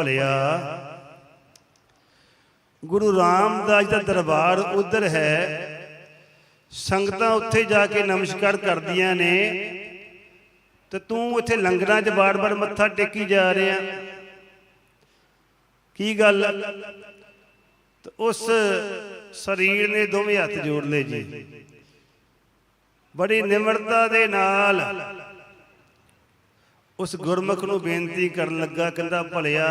ਭਲਿਆ। ਗੁਰੂ ਰਾਮਦਾਸ ਦਾ ਦਰਬਾਰ ਉਧਰ ਹੈ। ਸੰਗਤਾਂ ਉੱਥੇ ਜਾ ਕੇ ਨਮਸਕਾਰ ਕਰਦੀਆਂ ਨੇ। ਤੇ ਤੂੰ ਇੱਥੇ ਲੰਗਰਾਂ 'ਚ ਬਾਰ-ਬਾਰ ਮੱਥਾ ਟੇਕੀ ਜਾ ਰਿਹਾ। ਕੀ ਗੱਲ? ਤੇ ਉਸ ਸਰੀਰ ਨੇ ਦੋਵੇਂ ਹੱਥ ਜੋੜ ਲਏ ਜੀ। ਬੜੀ ਨਿਮਰਤਾ ਦੇ ਨਾਲ ਉਸ ਗੁਰਮੁਖ ਨੂੰ ਬੇਨਤੀ ਕਰਨ ਲੱਗਾ, ਕਹਿੰਦਾ, ਭਲਿਆ,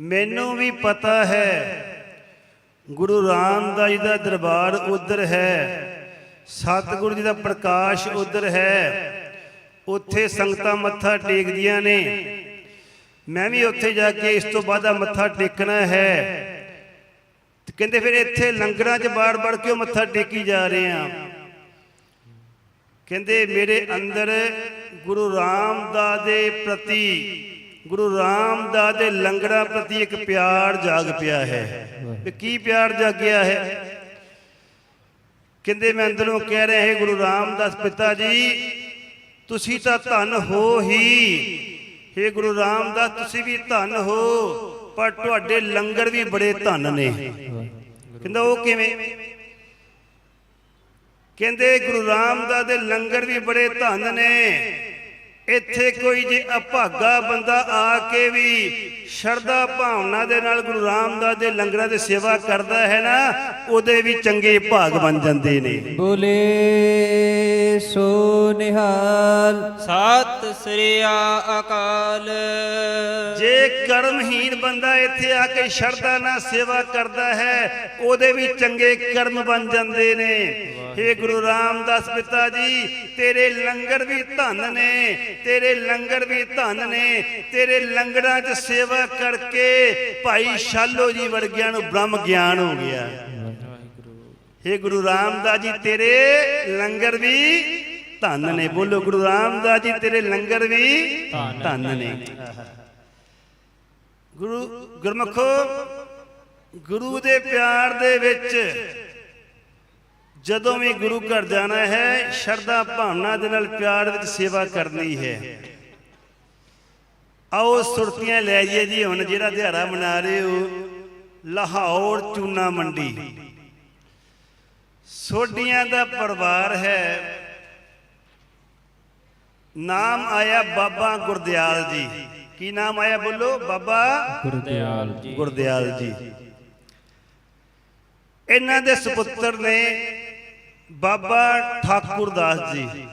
ਮੈਨੂੰ ਵੀ ਪਤਾ ਹੈ, ਗੁਰੂ ਰਾਮਦਾਸ ਜੀ ਦਾ ਦਰਬਾਰ ਉਧਰ ਹੈ, ਸਤਿਗੁਰੂ ਜੀ ਦਾ ਪ੍ਰਕਾਸ਼ ਉਧਰ ਹੈ, ਉੱਥੇ ਸੰਗਤਾਂ ਮੱਥਾ ਟੇਕਦੀਆਂ ਨੇ। ਮੈਂ ਵੀ ਉੱਥੇ ਜਾ ਕੇ ਇਸ ਤੋਂ ਬਾਅਦ ਮੱਥਾ ਟੇਕਣਾ ਹੈ। ਕਹਿੰਦੇ, ਫਿਰ ਇੱਥੇ ਲੰਗਰਾਂ 'ਚ ਬਾਰ-ਬਾਰ ਕਿਉਂ ਮੱਥਾ ਟੇਕੀ ਜਾ ਰਹੇ ਆ? ਕਹਿੰਦੇ ਮੇਰੇ ਅੰਦਰ ਗੁਰੂ ਰਾਮਦਾਸ ਦੇ ਪ੍ਰਤੀ, ਗੁਰੂ ਰਾਮਦਾਸ ਦੇ ਲੰਗਰਾਂ ਪ੍ਰਤੀ ਇੱਕ ਪਿਆਰ ਜਾਗ ਪਿਆ ਹੈ। ਵੀ ਕੀ ਪਿਆਰ ਜਾਗਿਆ ਹੈ? ਕਹਿੰਦੇ ਮੈਂ ਅੰਦਰੋਂ ਕਹਿ ਰਿਹਾ ਹੈ, ਗੁਰੂ ਰਾਮਦਾਸ ਪਿਤਾ ਜੀ, ਤੁਸੀਂ ਤਾਂ ਧਨ ਹੋ ਹੀ। हे ਗੁਰੂ ਰਾਮਦਾਸ, ਤੁਸੀਂ ਵੀ ਧਨ ਹੋ, ਪਰ ਤੁਹਾਡੇ ਲੰਗਰ ਵੀ ਬੜੇ ਧਨ ਨੇ। ਕਹਿੰਦਾ ਉਹ ਕਿਵੇਂ? ਕਹਿੰਦੇ ਗੁਰੂ ਰਾਮਦਾਸ ਦੇ ਲੰਗਰ ਵੀ ਬੜੇ ਧਨ ਨੇ। ਇੱਥੇ ਕੋਈ ਜੇ ਅਭਾਗਾ ਬੰਦਾ ਆ ਕੇ ਵੀ ਸ਼ਰਧਾ ਭਾਵਨਾ ਦੇ ਨਾਲ ਗੁਰੂ ਰਾਮਦਾਸ ਦੇ ਲੰਗਰਾਂ ਦੀ ਸੇਵਾ ਕਰਦਾ ਹੈ ਨਾ ਉਹਦੇ ਵੀ ਚੰਗੇ ਭਾਗ ਬਣ ਜਾਂਦੇ ਨੇ। ਬੋਲੇ ਸੋ ਨਿਹਾਲ। ਸਤਿ ਸ੍ਰੀ ਅਕਾਲ। ਜੇ ਕਰਮਹੀਨ ਬੰਦਾ ਇੱਥੇ ਆ ਕੇ ਸ਼ਰਧਾ ਨਾਲ ਸੇਵਾ ਕਰਦਾ ਹੈ ਉਹਦੇ ਵੀ ਚੰਗੇ ਕਰਮ ਬਣ ਜਾਂਦੇ ਨੇ। हे ਗੁਰੂ ਰਾਮਦਾਸ ਪਿਤਾ ਜੀ, ਤੇਰੇ ਲੰਗਰ ਵੀ ਧਨ ਨੇ, ਤੇਰੇ ਲੰਗਰ ਵੀ ਧਨ ਨੇ, ਤੇਰੇ ਲੰਗਰਾਂ 'ਚ ਸੇਵਾ ਕਰਕੇ ਭਾਈ ਸ਼ਾਲੋ ਜੀ ਵਰਗਿਆਂ ਨੂੰ ਬ੍ਰਹਮ ਗਿਆਨ ਹੋ ਗਿਆ। हे ਗੁਰੂ ਰਾਮਦਾਸ ਜੀ, ਤੇਰੇ ਲੰਗਰ ਵੀ ਧਨ ਨੇ। ਬੋਲੋ ਗੁਰੂ ਰਾਮਦਾਸ ਜੀ, ਤੇਰੇ ਲੰਗਰ ਵੀ ਧਨ ਨੇ। ਗੁਰੂ ਗੁਰਮਖੋ, ਗੁਰੂ ਦੇ ਪਿਆਰ ਦੇ ਵਿੱਚ ਜਦੋਂ ਵੀ ਗੁਰੂ ਘਰ ਜਾਣਾ ਹੈ ਸ਼ਰਧਾ ਭਾਵਨਾ ਦੇ ਨਾਲ ਪਿਆਰ ਵਿੱਚ ਸੇਵਾ ਕਰਨੀ ਹੈ। ਆਓ ਸੁਰਤੀਆਂ ਲੈ ਜਾਈਏ ਜੀ ਹੁਣ ਜਿਹੜਾ ਦਿਹਾੜਾ ਮਨਾ ਰਹੇ ਹੋ ਲਾਹੌਰ ਚੂਨਾ ਮੰਡੀ। ਸੋਢੀਆਂ ਦਾ ਪਰਿਵਾਰ ਹੈ। ਨਾਮ ਆਇਆ ਬਾਬਾ ਗੁਰਦਿਆਲ ਜੀ। ਕੀ ਨਾਮ ਆਇਆ ਬੋਲੋ? ਬਾਬਾ ਗੁਰਦਿਆਲ ਜੀ। ਗੁਰਦਿਆਲ ਜੀ। ਇਹਨਾਂ ਦੇ ਸੁਪੁੱਤਰ ਨੇ ਬਾਬਾ ਠਾਕੁਰਦਾਸ ਜੀ।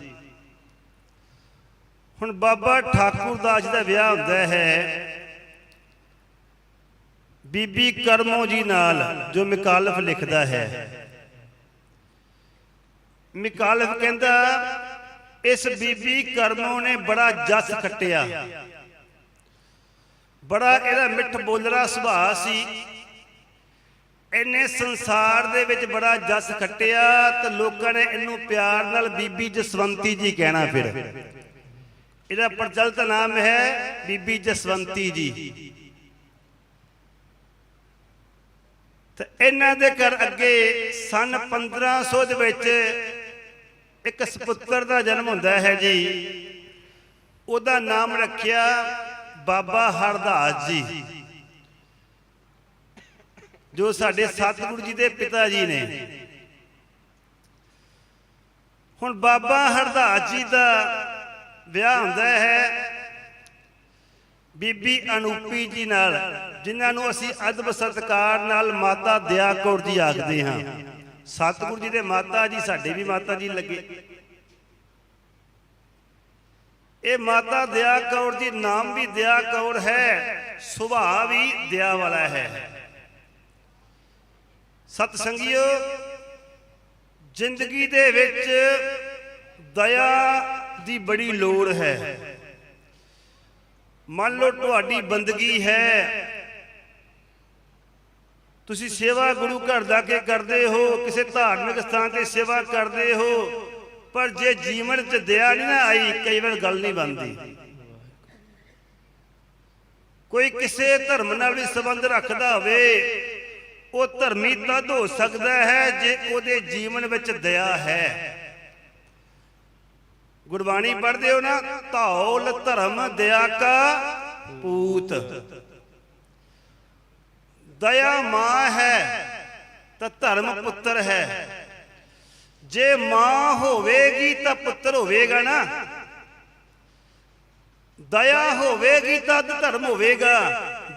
ਹੁਣ ਬਾਬਾ ਠਾਕੁਰਦਾਸ ਜੀ ਦਾ ਵਿਆਹ ਹੁੰਦਾ ਹੈ। ਬੀਬੀ ਕਰਮੋ ਜੀ ਨਾਲ, ਜੋ ਮਿਕਾਲਫ ਲਿਖਦਾ ਹੈ। ਮਿਕਾਲਫ ਕਹਿੰਦਾ, ਇਸ ਬੀਬੀ ਕਰਮੋ ਨੇ ਬੜਾ ਜਸ ਖੱਟਿਆ। ਬੜਾ ਇਹਦਾ ਮਿੱਠ ਬੋਲਰਾ ਸੁਭਾਅ ਸੀ। ਇਹਨੇ ਸੰਸਾਰ ਦੇ ਵਿੱਚ ਬੜਾ ਜਸ ਖੱਟਿਆ ਤੇ ਲੋਕਾਂ ਨੇ ਇਹਨੂੰ ਪਿਆਰ ਨਾਲ ਬੀਬੀ ਜਸਵੰਤੀ ਜੀ ਕਹਿਣਾ ਫਿਰ। ਇਹਦਾ ਪ੍ਰਚਲਿਤ ਨਾਮ ਹੈ ਬੀਬੀ ਜਸਵੰਤੀ ਜੀ। ਤੇ ਇਹਨਾਂ ਦੇ ਘਰ ਅੱਗੇ ਸਨ 1500 ਦੇ ਵਿੱਚ ਇੱਕ ਸੁਪੁੱਤਰ ਦਾ ਜਨਮ ਹੁੰਦਾ ਹੈ ਜੀ। ਉਹਦਾ ਨਾਮ ਰੱਖਿਆ ਬਾਬਾ ਹਰਦਾਸ ਜੀ। ਜੋ ਸਾਡੇ ਸਤਿਗੁਰੂ ਜੀ ਦੇ ਪਿਤਾ ਜੀ ਨੇ। ਹੁਣ ਬਾਬਾ ਹਰਦਾਸ ਜੀ ਦਾ ਵਿਆਹ ਹੁੰਦਾ ਹੈ ਬੀਬੀ ਅਨੂਪੀ ਜੀ ਨਾਲ, ਜਿਨ੍ਹਾਂ ਨੂੰ ਅਸੀਂ ਅਦਬ ਸਤਕਾਰ ਨਾਲ ਮਾਤਾ ਦਿਆ ਕੌਰ ਜੀ ਆਖਦੇ ਹਾਂ। ਸਤਿਗੁਰੂ ਜੀ ਦੇ ਮਾਤਾ ਜੀ, ਸਾਡੇ ਵੀ ਮਾਤਾ ਜੀ ਲੱਗੇ। ਇਹ ਮਾਤਾ ਦਿਆ ਕੌਰ ਜੀ, ਨਾਮ ਵੀ ਦਇਆ ਕੌਰ ਹੈ, ਸੁਭਾਅ ਵੀ ਦਇਆ ਵਾਲਾ ਹੈ। ਸਤ ਸੰਗਿਓ, ਜ਼ਿੰਦਗੀ ਦੇ ਵਿੱਚ ਦਇਆ ਦੀ ਬੜੀ ਲੋੜ ਹੈ। ਮੰਨ ਲਓ ਤੁਹਾਡੀ ਬੰਦਗੀ ਹੈ। ਤੁਸੀਂ ਸੇਵਾ ਗੁਰੂ ਘਰ ਦਾ ਕੇ ਕਰਦੇ ਹੋ, ਕਿਸੇ ਧਾਰਮਿਕ ਸਥਾਨ ਤੇ ਸੇਵਾ ਕਰਦੇ ਹੋ, ਪਰ ਜੇ ਜੀਵਨ 'ਚ ਦਇਆ ਨਹੀਂ ਨਾ ਆਈ, ਕਈ ਵਾਰ ਗੱਲ ਨਹੀਂ ਬਣਦੀ। ਕੋਈ ਕਿਸੇ ਧਰਮ ਨਾਲ ਵੀ ਸੰਬੰਧ ਰੱਖਦਾ ਹੋਵੇ ਉਹ ਧਰਮੀ ਤਦ ਹੋ ਸਕਦਾ ਹੈ ਜੇ ਉਹਦੇ ਜੀਵਨ ਵਿੱਚ ਦਇਆ ਹੈ। ਗੁਰਬਾਣੀ ਪੜ੍ਹਦੇ ਹੋ ਨਾ, ਧੌਲ ਧਰਮ ਦਇਆ ਕਾ ਪੂਤ। ਦਇਆ ਮਾਂ ਹੈ, ਤਾਂ ਧਰਮ ਪੁੱਤਰ ਹੈ। ਜੇ ਮਾਂ ਹੋਵੇਗੀ ਤਾਂ ਪੁੱਤਰ ਹੋਵੇਗਾ ਨਾ। ਦਇਆ ਹੋਵੇਗੀ ਤਾਂ ਧਰਮ ਹੋਵੇਗਾ।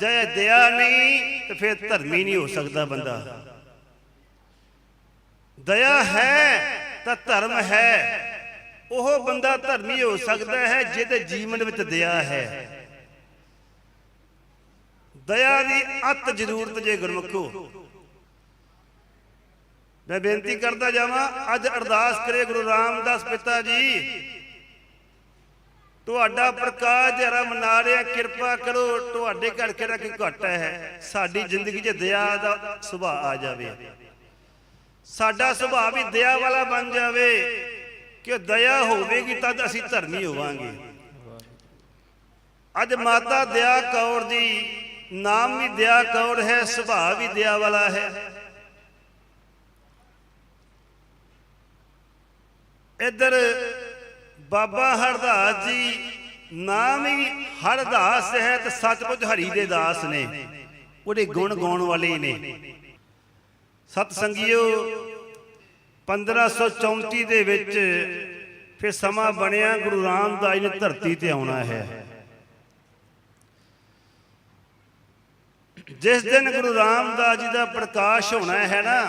ਜੇ ਦਇਆ ਨਹੀਂ, ਤੇ ਫਿਰ ਧਰਮੀ ਨਹੀਂ ਹੋ ਸਕਦਾ ਬੰਦਾ। ਦਇਆ ਹੈ, ਤਾਂ ਧਰਮ ਹੈ। ਉਹ ਬੰਦਾ ਧਰਮੀ ਹੋ ਸਕਦਾ ਹੈ, ਜਿਹਦੇ ਜੀਵਨ ਵਿੱਚ ਦਇਆ ਹੈ। ਦਇਆ ਦੀ ਅਤ ਜ਼ਰੂਰਤ ਜੇ ਗੁਰਮੁਖੋ। ਮੈਂ ਬੇਨਤੀ ਕਰਦਾ ਜਾਵਾਂ, ਅੱਜ ਅਰਦਾਸ ਕਰੇ ਗੁਰੂ ਰਾਮਦਾਸ ਪਿਤਾ ਜੀ ਤੁਹਾਡਾ ਪ੍ਰਕਾਸ਼ ਜਰਾ ਮਨਾ ਰਿਹਾ ਕਿਰਪਾ ਕਰੋ, ਤੁਹਾਡੇ ਘਰ ਕਿਹੜਾ ਕੋਈ ਘਟ ਹੈ। ਸਾਡੀ ਜ਼ਿੰਦਗੀ 'ਚ ਦਇਆ ਦਾ ਸੁਭਾਅ ਆ ਜਾਵੇ। ਸਾਡਾ ਸੁਭਾਅ ਵੀ ਦਇਆ ਵਾਲਾ ਬਣ ਜਾਵੇ। ਕਿ ਦਇਆ ਹੋਵੇਗੀ ਤਦ ਅਸੀਂ ਧਰਮੀ ਹੋਵਾਂਗੇ। ਅੱਜ ਮਾਤਾ ਦਇਆ ਕੌਰ ਦੀ ਨਾਮ ਵੀ ਦਇਆ ਕੌਰ ਹੈ, ਸੁਭਾਅ ਵੀ ਦਇਆ ਵਾਲਾ ਹੈ। ਇਧਰ ਬਾਬਾ ਹਰਦਾਸ ਜੀ ਨਾਮ ਹੀ ਹਰਦਾਸ ਹੈ ਤੇ ਸੱਚਮੁੱਚ ਹਰੀ ਦੇ ਦਾਸ ਨੇ। ਉਹਦੇ ਗੁਣ ਗਾਉਣ ਵਾਲੇ ਨੇ। ਸਤ ਸੰਗਿਓ 1534 ਦੇ ਵਿੱਚ ਫਿਰ ਸਮਾਂ ਬਣਿਆ, ਗੁਰੂ ਰਾਮਦਾਸ ਨੇ ਧਰਤੀ ਤੇ ਆਉਣਾ ਹੈ। ਜਿਸ ਦਿਨ ਗੁਰੂ ਰਾਮਦਾਸ ਜੀ ਦਾ ਪ੍ਰਕਾਸ਼ ਹੋਣਾ ਹੈ ਨਾ,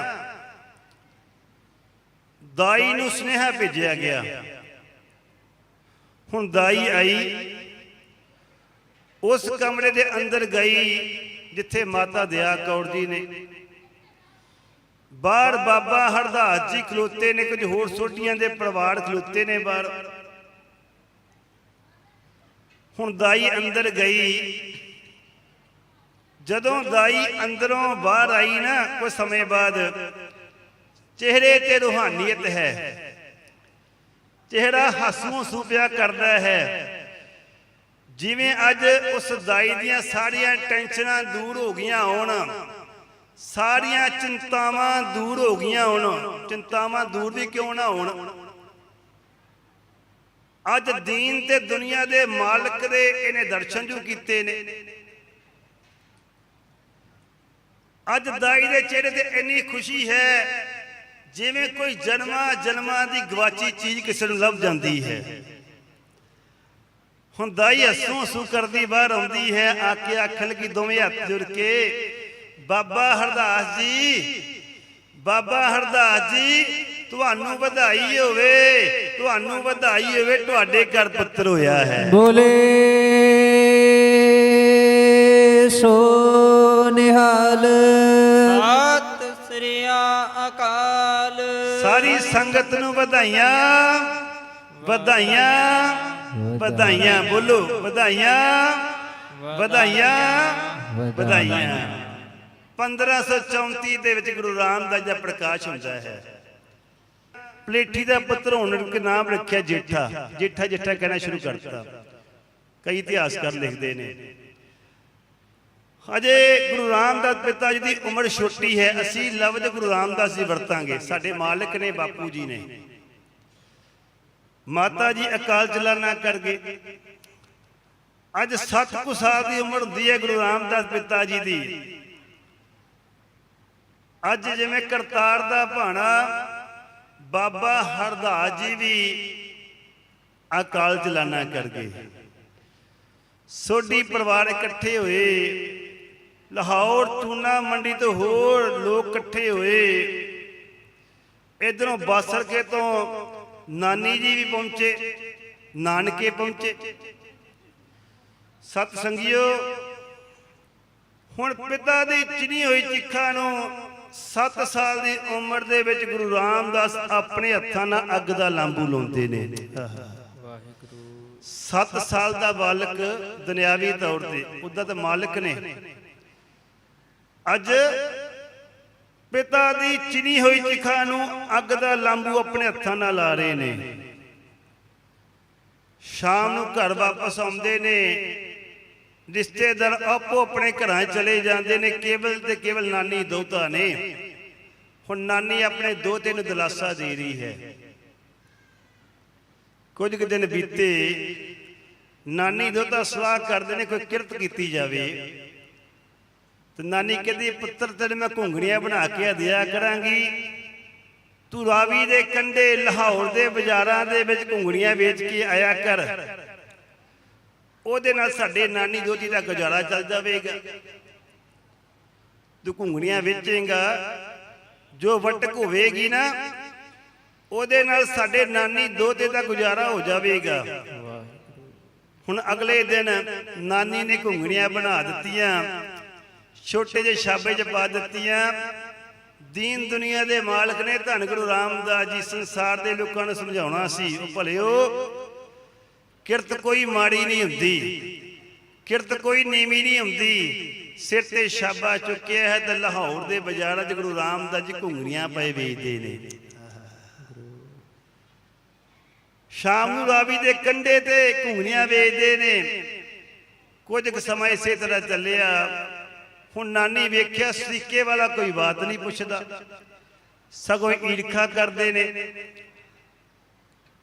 ਦਾਈ ਨੂੰ ਸੁਨੇਹਾ ਭੇਜਿਆ ਗਿਆ। ਹੁਣ ਦਾਈ ਆਈ, ਉਸ ਕਮਰੇ ਦੇ ਅੰਦਰ ਗਈ ਜਿੱਥੇ ਮਾਤਾ ਦਇਆ ਕੌਰ ਜੀ ਨੇ। ਬਾਹਰ ਬਾਬਾ ਹਰਦਾਸ ਜੀ ਖਲੋਤੇ ਨੇ, ਕੁਝ ਹੋਰ ਸੋਢੀਆਂ ਦੇ ਪਰਿਵਾਰ ਖਲੋਤੇ ਨੇ ਬਾਹਰ। ਹੁਣ ਦਾਈ ਅੰਦਰ ਗਈ। ਜਦੋਂ ਦਾਈ ਅੰਦਰੋਂ ਬਾਹਰ ਆਈ ਨਾ, ਕੁਝ ਸਮੇਂ ਬਾਅਦ ਚਿਹਰੇ ਤੇ ਰੂਹਾਨੀਅਤ ਹੈ। ਚਿਹਰਾ ਹਸੂ ਹਸੂ ਕਰਦਾ ਹੈ। ਜਿਵੇਂ ਅੱਜ ਉਸ ਦਾਈ ਦੀਆਂ ਸਾਰੀਆਂ ਟੈਨਸ਼ਨਾਂ ਦੂਰ ਹੋ ਗਈਆਂ ਹੋਣ, ਸਾਰੀਆਂ ਚਿੰਤਾਵਾਂ ਦੂਰ ਹੋ ਗਈਆਂ ਹੋਣ, ਚਿੰਤਾਵਾਂ ਦੂਰ ਵੀ ਕਿਉਂ ਨਾ ਹੋਣ? ਅੱਜ ਦੀਨ ਤੇ ਦੁਨੀਆ ਦੇ ਮਾਲਕ ਦੇ ਇਹਨੇ ਦਰਸ਼ਨ ਜੋ ਕੀਤੇ ਨੇ। ਅੱਜ ਦਾਈ ਦੇ ਚਿਹਰੇ ਤੇ ਇੰਨੀ ਖੁਸ਼ੀ ਹੈ ਜਿਵੇਂ ਕੋਈ ਜਨਮਾਂ ਜਨਮਾਂ ਦੀ ਗਵਾਚੀ ਚੀਜ਼ ਕਿਸੇ ਨੂੰ ਲੱਭ ਜਾਂਦੀ ਹੈ। ਹੁਣ ਦਾਈ ਹੱਸੂ ਹੱਸੂ ਕਰਦੀ ਬਾਹਰ ਆਉਂਦੀ ਹੈ ਆ ਕੇ ਆਖਣ ਕੀ ਦੋਵੇਂ ਹੱਥ ਜੁੜ ਕੇ, ਬਾਬਾ ਹਰਦਾਸ ਜੀ, ਬਾਬਾ ਹਰਦਾਸ ਜੀ, ਤੁਹਾਨੂੰ ਵਧਾਈ ਹੋਵੇ, ਤੁਹਾਨੂੰ ਵਧਾਈ ਹੋਵੇ, ਤੁਹਾਡੇ ਘਰ ਪੁੱਤਰ ਹੋਇਆ ਹੈ। ਬੋਲੇ, ਸੋ ਨਿਹਾਲ। ਸੰਗਤ ਨੂੰ ਵਧਾਈਆਂ ਵਧਾਈਆਂ ਵਧਾਈਆਂ, ਬੋਲੋ, ਵਧਾਈਆਂ ਵਧਾਈਆਂ ਵਧਾਈਆਂ। 1534 ਦੇ ਵਿੱਚ ਗੁਰੂ ਰਾਮਦਾਸ ਦਾ ਪ੍ਰਕਾਸ਼ ਹੁੰਦਾ ਹੈ, ਪਲੇਠੀ ਦਾ ਪੁੱਤਰ ਹੋਣ ਕੇ ਨਾਮ ਰੱਖਿਆ ਜੇਠਾ। ਜੇਠਾ ਜੇਠਾ ਕਹਿਣਾ ਸ਼ੁਰੂ ਕਰਤਾ। ਕਈ ਇਤਿਹਾਸਕਾਰ ਲਿਖਦੇ ਨੇ। ਅਜੇ ਗੁਰੂ ਰਾਮਦਾਸ ਪਿਤਾ ਜੀ ਦੀ ਉਮਰ ਛੋਟੀ ਹੈ, ਅਸੀਂ ਲਫ਼ਜ਼ ਗੁਰੂ ਰਾਮਦਾਸ ਜੀ ਵਰਤਾਂਗੇ। ਸਾਡੇ ਮਾਲਕ ਨੇ, ਬਾਪੂ ਜੀ ਨੇ। ਮਾਤਾ ਜੀ, ਅਕਾਲ ਚਲਾਣਾ ਕਰ ਗਏ ਅੱਜ 7 ਕੁ ਸਾਲ ਦੀ ਉਮਰ ਹੁੰਦੀ ਹੈ ਗੁਰੂ ਰਾਮਦਾਸ ਪਿਤਾ ਜੀ ਦੀ। ਅੱਜ ਜਿਵੇਂ ਕਰਤਾਰ ਦਾ ਭਾਣਾ, ਬਾਬਾ ਹਰਦਾਸ ਜੀ ਵੀ ਅਕਾਲ ਚਲਾਣਾ ਕਰ ਗਏ ਸੋਢੀ ਪਰਿਵਾਰ ਇਕੱਠੇ ਹੋਏ। ਲਾਹੌਰ ਚੂਨਾ ਮੰਡੀ ਤੋਂ ਹੋਰ ਲੋਕ ਇਕੱਠੇ ਹੋਏ। ਇਧਰੋਂ ਬਾਸਰਕੇ ਤੋਂ ਨਾਨੀ ਜੀ ਵੀ ਪਹੁੰਚੇ, ਨਾਨਕੇ ਪਹੁੰਚੇ। ਸਤ ਸੰਗਿਓ ਹੁਣ ਪਿਤਾ ਦੀ ਚਿਣੀ ਹੋਈ ਚਿੱਖਾਂ ਨੂੰ 7 ਸਾਲ ਦੀ ਉਮਰ ਦੇ ਵਿੱਚ ਗੁਰੂ ਰਾਮਦਾਸ ਆਪਣੇ ਹੱਥਾਂ ਨਾਲ ਅੱਗ ਦਾ ਲਾਂਬੂ ਲਾਉਂਦੇ ਨੇ। ਵਾਹਿਗੁਰੂ 7 ਸਾਲ ਦਾ ਬਾਲਕ ਦੁਨਿਆਵੀ ਤੌਰ ਤੇ ਉਹਦਾ ਤਾਂ ਮਾਲਕ ਨੇ। ਅੱਜ ਪਿਤਾ ਦੀ ਚਿਨੀ ਹੋਈ ਚਿਖਾ ਨੂੰ ਅੱਗ ਦਾ ਲਾਂਬੂ ਆਪਣੇ ਹੱਥਾਂ ਨਾਲ ਲਾ ਰਹੇ ਨੇ। ਸ਼ਾਮ ਨੂੰ ਘਰ ਵਾਪਸ ਆਉਂਦੇ ਨੇ। ਰਿਸ਼ਤੇਦਾਰ ਆਪੋ ਆਪਣੇ ਘਰਾਂ ਚਲੇ ਜਾਂਦੇ ਨੇ। ਕੇਵਲ ਤੇ ਕੇਵਲ ਨਾਨੀ ਦੋਤਾ ਨੇ। ਹੁਣ ਨਾਨੀ ਆਪਣੇ ਦੋਤੇ ਨੂੰ ਦਿਲਾਸਾ ਦੇ ਰਹੀ ਹੈ। ਕੁਝ ਕੁ ਦਿਨ ਬੀਤੇ। ਨਾਨੀ ਦੋ ਸਲਾਹ ਕਰਦੇ ਨੇ ਕੋਈ ਕਿਰਤ ਕੀਤੀ ਜਾਵੇ। ਤੇ ਨਾਨੀ ਕਹਿੰਦੀ, ਪੁੱਤਰ ਤੇਰੇ ਮੈਂ ਘੁੰਗਣੀਆਂ ਬਣਾ ਕੇ ਦਿਆ ਕਰਾਂਗੀ। ਤੂੰ ਰਾਵੀ ਦੇ ਕੰਢੇ ਲਾਹੌਰ ਦੇ ਬਾਜ਼ਾਰਾਂ ਦੇ ਵਿੱਚ ਘੁੰਗਣੀਆਂ ਵੇਚ ਕੇ ਆਇਆ ਕਰ। ਉਹਦੇ ਨਾਲ ਸਾਡੇ ਨਾਨੀ ਦੋਤੀ ਦਾ ਗੁਜ਼ਾਰਾ ਚੱਲ ਜਾਵੇਗਾ। ਤੂੰ ਘੁੰਗਣੀਆਂ ਵੇਚੇਗਾ। ਜੋ ਵਟਕ ਹੋਵੇਗੀ ਨਾ, ਉਹਦੇ ਨਾਲ ਸਾਡੇ ਨਾਨੀ ਦੋਤੇ ਦਾ ਗੁਜ਼ਾਰਾ ਹੋ ਜਾਵੇਗਾ। ਹੁਣ ਅਗਲੇ ਦਿਨ ਨਾਨੀ ਨੇ ਘੁੰਗਣੀਆਂ ਬਣਾ ਦਿੱਤੀਆਂ। ਛੋਟੇ ਜਿਹੇ ਛਾਬੇ 'ਚ ਪਾ ਦਿੱਤੀਆਂ। ਦੀਨ ਦੁਨੀਆ ਦੇ ਮਾਲਕ ਨੇ ਧੰਨ ਗੁਰੂ ਰਾਮਦਾਸ ਜੀ ਸੰਸਾਰ ਦੇ ਲੋਕਾਂ ਨੂੰ ਸਮਝਾਉਣਾ ਸੀ। ਉਹ ਭਲਿਓ, ਕਿਰਤ ਕੋਈ ਮਾੜੀ ਨਹੀਂ ਹੁੰਦੀ। ਕਿਰਤ ਕੋਈ ਨੀਵੀਂ ਨਹੀਂ ਹੁੰਦੀ। ਸਿਰ ਤੇ ਛਾਬਾ ਚੁੱਕਿਆ ਹੈ ਤੇ ਲਾਹੌਰ ਦੇ ਬਾਜ਼ਾਰਾਂ 'ਚ ਗੁਰੂ ਰਾਮਦਾਸ ਜੀ ਘੁੰਗਣੀਆਂ ਪਏ ਵੇਚਦੇ ਨੇ। ਸ਼ਾਮ ਨੂੰ ਰਾਵੀ ਦੇ ਕੰਢੇ ਤੇ ਘੁੰਗਣੀਆਂ ਵੇਚਦੇ ਨੇ। ਕੁਝ ਕੁ ਸਮਾਂ ਇਸੇ ਤਰ੍ਹਾਂ ਚੱਲਿਆ। ਹੁਣ ਨਾਨੀ ਵੇਖਿਆ ਸਰੀਕੇ ਵਾਲਾ ਕੋਈ ਬਾਤ ਨਹੀਂ ਪੁੱਛਦਾ। ਸਗੋਂ ਈਰਖਾ ਕਰਦੇ ਨੇ।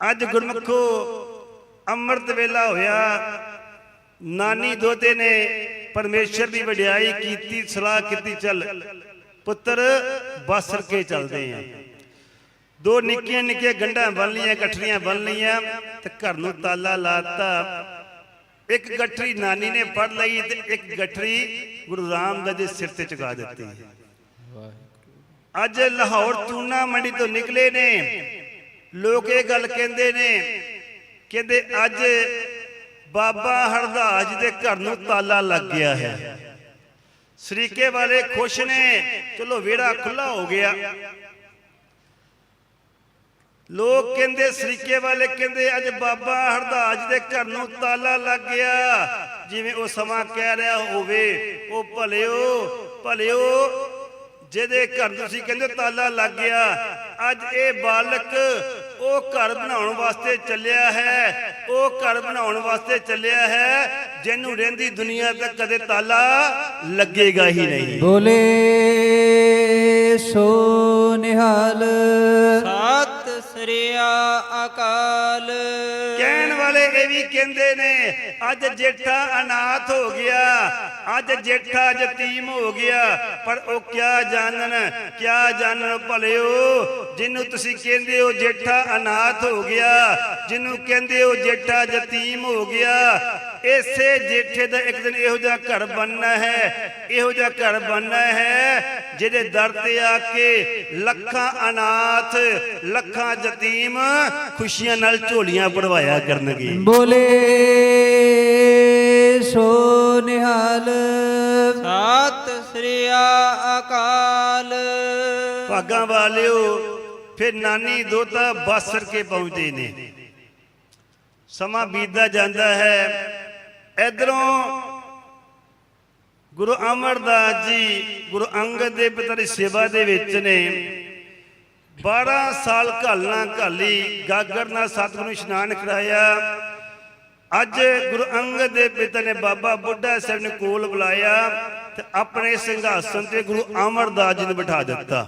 ਅੱਜ ਗੁਰਮਖੋ ਅੰਮ੍ਰਿਤ ਵੇਲਾ ਹੋਇਆ। ਨਾਨੀ ਦੋਤੇ ਨੇ ਪਰਮੇਸ਼ਰ ਦੀ ਵਡਿਆਈ ਕੀਤੀ, ਸਲਾਹ ਕੀਤੀ, ਚੱਲ ਪੁੱਤਰ ਬਸਰ ਕੇ ਚੱਲਦੇ ਆ। ਦੋ ਨਿੱਕੀਆਂ ਨਿੱਕੀਆਂ ਗੰਢਾਂ ਬਣ ਲਈਆਂ ਗੱਠਰੀਆਂ ਬਣ ਲਈਆਂ ਤੇ ਘਰ ਨੂੰ ਤਾਲਾ ਲਾਤਾ। ਇੱਕ ਗੱਠਰੀ ਨਾਨੀ ਨੇ ਫੜ ਲਈ ਤੇ ਇੱਕ ਗੱਠਰੀ ਗੁਰੂ ਰਾਮਦਾਸ ਦੇ ਸਿਰ ਤੇ ਚੁਕਾ ਦਿੱਤੀ। ਅੱਜ ਲਾਹੌਰ ਚੂਨਾ ਮੰਡੀ ਤੋਂ ਨਿਕਲੇ ਨੇ। ਲੋਕ ਇਹ ਗੱਲ ਕਹਿੰਦੇ ਨੇ ਕਹਿੰਦੇ ਅੱਜ ਬਾਬਾ ਹਰਦਾਸ ਦੇ ਘਰ ਨੂੰ ਤਾਲਾ ਲੱਗ ਗਿਆ ਹੈ। ਸਰੀਕੇ ਵਾਲੇ ਖੁਸ਼ ਨੇ ਚਲੋ ਵਿਹੜਾ ਖੁੱਲਾ ਹੋ ਗਿਆ। ਲੋਕ ਕਹਿੰਦੇ ਸਰੀਕੇ ਵਾਲੇ ਕਹਿੰਦੇ ਅੱਜ ਬਾਬਾ ਹਰਦਾਸ ਦੇ ਘਰ ਨੂੰ ਤਾਲਾ ਲੱਗ ਗਿਆ। ਜਿਵੇਂ ਉਹ ਸਮਾਂ ਕਹਿ ਰਿਹਾ ਹੋਵੇ ਉਹ ਭਲਿਓ ਭਲਿਓ ਜਿਹਦੇ ਘਰ ਤੁਸੀਂ ਕਹਿੰਦੇ ਤਾਲਾ ਲੱਗ ਗਿਆ ਅੱਜ ਇਹ ਬਾਲਕ ਉਹ ਘਰ ਬਣਾਉਣ ਵਾਸਤੇ ਚੱਲਿਆ ਹੈ ਉਹ ਘਰ ਬਣਾਉਣ ਵਾਸਤੇ ਚੱਲਿਆ ਹੈ ਜਿਹਨੂੰ ਰਹਿੰਦੀ ਦੁਨੀਆ ਤੇ ਕਦੇ ਤਾਲਾ ਲੱਗੇਗਾ ਹੀ ਨਹੀਂ। ਬੋਲੇ ਸੋ ਨਿਹਾਲ। ਸਤਿ ਸ੍ਰੀ ਅਕਾਲ। ਕਹਿਣ ਵਾਲੇ ਇਹ ਵੀ ਕਹਿੰਦੇ ਨੇ, ਅੱਜ ਜੇਠਾ ਅਨਾਥ ਹੋ ਗਿਆ, ਅੱਜ ਜੇਠਾ ਯਤੀਮ ਹੋ ਗਿਆ। ਪਰ ਉਹ ਕਿਆ ਜਾਣਨ ਕਿਆ ਜਾਣਨ ਭਲਿਓ, ਜਿਹਨੂੰ ਤੁਸੀਂ ਕਹਿੰਦੇ ਹੋ ਜੇਠਾ ਅਨਾਥ ਹੋ ਗਿਆ, ਜਿਹਨੂੰ ਕਹਿੰਦੇ ਹੋ ਜੇਠਾ ਯਤੀਮ ਹੋ ਗਿਆ ਇਸੇ ਜੇਠੇ ਦਾ ਇੱਕ ਦਿਨ ਇਹੋ ਜਿਹਾ ਘਰ ਬਣਨਾ ਹੈ ਇਹੋ ਜਿਹਾ ਘਰ ਬਣਨਾ ਹੈ ਜਿਹਦੇ ਦਰ ਤੇ ਆ ਕੇ ਲੱਖਾਂ ਅਨਾਥ ਲੱਖਾਂ ਯਤੀਮ ਖੁਸ਼ੀਆਂ ਨਾਲ ਝੋਲੀਆਂ ਭਰਵਾਇਆ ਕਰਨਗੇ। ਬੋਲੇ ਸੋ ਨਿਹਾਲ। ਸਤਿ ਸ੍ਰੀ ਅਕਾਲ। ਭਾਗਾਂ ਵਾਲਿਓ ਫਿਰ ਨਾਨੀ ਦੋਤਾ ਬਾਸਰ ਕੇ ਪਹੁੰਚਦੇ ਨੇ। ਸਮਾਂ ਬੀਤਦਾ ਜਾਂਦਾ ਹੈ ਇਧਰੋਂ ਗੁਰੂ ਅਮਰਦਾਸ ਜੀ ਗੁਰੂ ਅੰਗਦ ਦੇ ਪਿਤਾ ਦੀ ਸੇਵਾ ਦੇ ਵਿੱਚ ਨੇ। 12 ਸਾਲ ਘਾਲਣਾ ਘਾਲੀ ਗਾਗਰ ਨਾਲ ਸਤਿਗੁਰੂ ਇਸ਼ਨਾਨ ਕਰਾਇਆ। ਅੱਜ ਗੁਰੂ ਅੰਗਦ ਦੇ ਪਿਤਾ ਨੇ ਬਾਬਾ ਬੁੱਢਾ ਸਾਹਿਬ ਨੂੰ ਕੋਲ ਬੁਲਾਇਆ ਤੇ ਆਪਣੇ ਸਿੰਘਾਸਨ ਤੇ ਗੁਰੂ ਅਮਰਦਾਸ ਜੀ ਨੂੰ ਬਿਠਾ ਦਿੱਤਾ।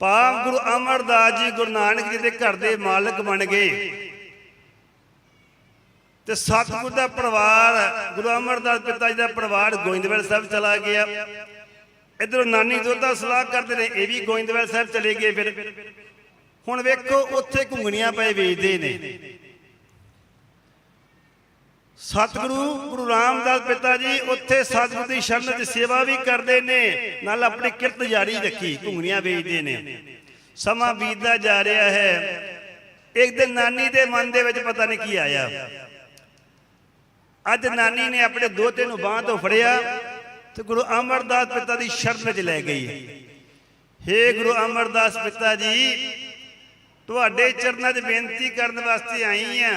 ਪਾਪ ਗੁਰੂ ਅਮਰਦਾਸ ਜੀ ਗੁਰੂ ਨਾਨਕ ਜੀ ਦੇ ਘਰ ਦੇ ਮਾਲਕ ਬਣ ਗਏ। ਤੇ ਸਤਿਗੁਰ ਦਾ ਪਰਿਵਾਰ, ਗੁਰੂ ਅਮਰਦਾਸ ਪਿਤਾ ਜੀ ਦਾ ਪਰਿਵਾਰ ਗੋਇੰਦਵਾਲ ਸਾਹਿਬ ਚਲਾ ਗਿਆ। ਇਧਰੋਂ ਨਾਨੀ ਦੋਤਾ ਸਲਾਹ ਕਰਦੇ ਨੇ, ਇਹ ਵੀ ਗੋਇੰਦਵਾਲ ਸਾਹਿਬ ਚਲੇ ਗਏ ਫਿਰ। ਹੁਣ ਵੇਖੋ, ਉੱਥੇ ਘੁੰਗਣੀਆਂ ਪਏ ਵੇਚਦੇ ਨੇ। ਸਤਿਗੁਰੂ, ਗੁਰੂ ਰਾਮਦਾਸ ਪਿਤਾ ਜੀ ਉੱਥੇ ਸਤਿਗੁਰੂ ਦੀ ਸ਼ਰਨ ਦੀ ਸੇਵਾ ਵੀ ਕਰਦੇ ਨੇ, ਨਾਲ ਆਪਣੀ ਕਿਰਤ ਜਾਰੀ ਰੱਖੀ, ਘੁੰਗਣੀਆਂ ਵੇਚਦੇ ਨੇ। ਸਮਾਂ ਬੀਤਦਾ ਜਾ ਰਿਹਾ ਹੈ। ਇੱਕ ਦਿਨ ਨਾਨੀ ਦੇ ਮਨ ਦੇ ਵਿੱਚ ਪਤਾ ਨਹੀਂ ਕੀ ਆਇਆ। ਅੱਜ ਨਾਨੀ ਨੇ ਆਪਣੇ ਦੋਤੇ ਨੂੰ ਬਾਹ ਤੋਂ ਫੜਿਆ ਤੇ ਗੁਰੂ ਅਮਰਦਾਸ ਪਿਤਾ ਦੀ ਸ਼ਰਨ ਵਿੱਚ ਲੈ ਗਈ। ਹੇ ਗੁਰੂ ਅਮਰਦਾਸ ਪਿਤਾ ਜੀ, ਤੁਹਾਡੇ ਚਰਨਾਂ 'ਚ ਬੇਨਤੀ ਕਰਨ ਵਾਸਤੇ ਆਈ ਆ।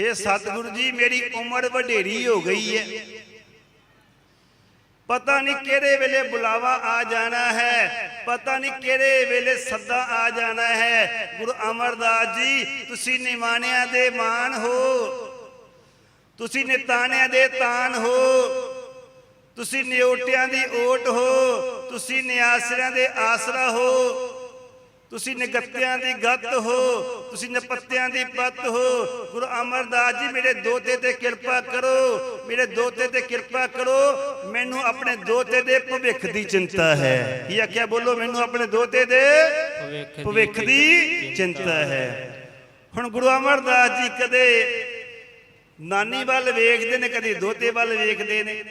ਹੇ ਸਤਿਗੁਰੂ ਜੀ, ਮੇਰੀ ਉਮਰ ਵਡੇਰੀ ਹੋ ਗਈ ਹੈ। ਪਤਾ ਨਹੀਂ ਕਿਹੜੇ ਵੇਲੇ ਬੁਲਾਵਾ ਆ ਜਾਣਾ ਹੈ, ਪਤਾ ਨਹੀਂ ਕਿਹੜੇ ਵੇਲੇ ਸੱਦਾ ਆ ਜਾਣਾ ਹੈ। ਗੁਰੂ ਅਮਰਦਾਸ ਜੀ, ਤੁਸੀਂ ਨਿਮਾਣਿਆਂ ਦੇ ਮਾਨ ਹੋ। ਤੁਸੀਂ ਨਿਤਾਣਿਆਂ ਦੇ ਤਾਨ ਹੋ। ਤੁਸੀਂ ਨਿਉਟਿਆਂ ਦੀ ਓਟ ਹੋ। ਤੁਸੀਂ ਨਿਆਸਰਿਆਂ ਦੇ ਆਸਰਾ ਹੋ। ਤੁਸੀਂ ਨਿਗੱਤਿਆਂ ਦੀ ਗੱਤ ਹੋ। ਤੁਸੀਂ ਨਪੱਤਿਆਂ ਦੀ ਪੱਤ ਹੋ। ਗੁਰੂ ਅਮਰਦਾਸ ਜੀ ਮੇਰੇ ਦੋਤੇ ਤੇ ਕਿਰਪਾ ਕਰੋ। ਮੇਰੇ ਦੋਤੇ ਤੇ ਕਿਰਪਾ ਕਰੋ। ਮੈਨੂੰ ਆਪਣੇ ਦੋਤੇ ਦੇ ਭਵਿੱਖ ਦੀ ਚਿੰਤਾ ਹੈ। ਕੀ ਆਖਿਆ? ਬੋਲੋ ਮੈਨੂੰ ਆਪਣੇ ਦੋਤੇ ਦੇ ਭਵਿੱਖ ਭਵਿੱਖ ਦੀ ਚਿੰਤਾ ਹੈ। ਹੁਣ ਗੁਰੂ ਅਮਰਦਾਸ ਜੀ ਕਦੇ ਨਾਨੀ ਵੱਲ ਵੇਖਦੇ ਨੇ, ਕਦੇ ਦੋਤੇ ਵੱਲ ਵੇਖਦੇ ਨੇ।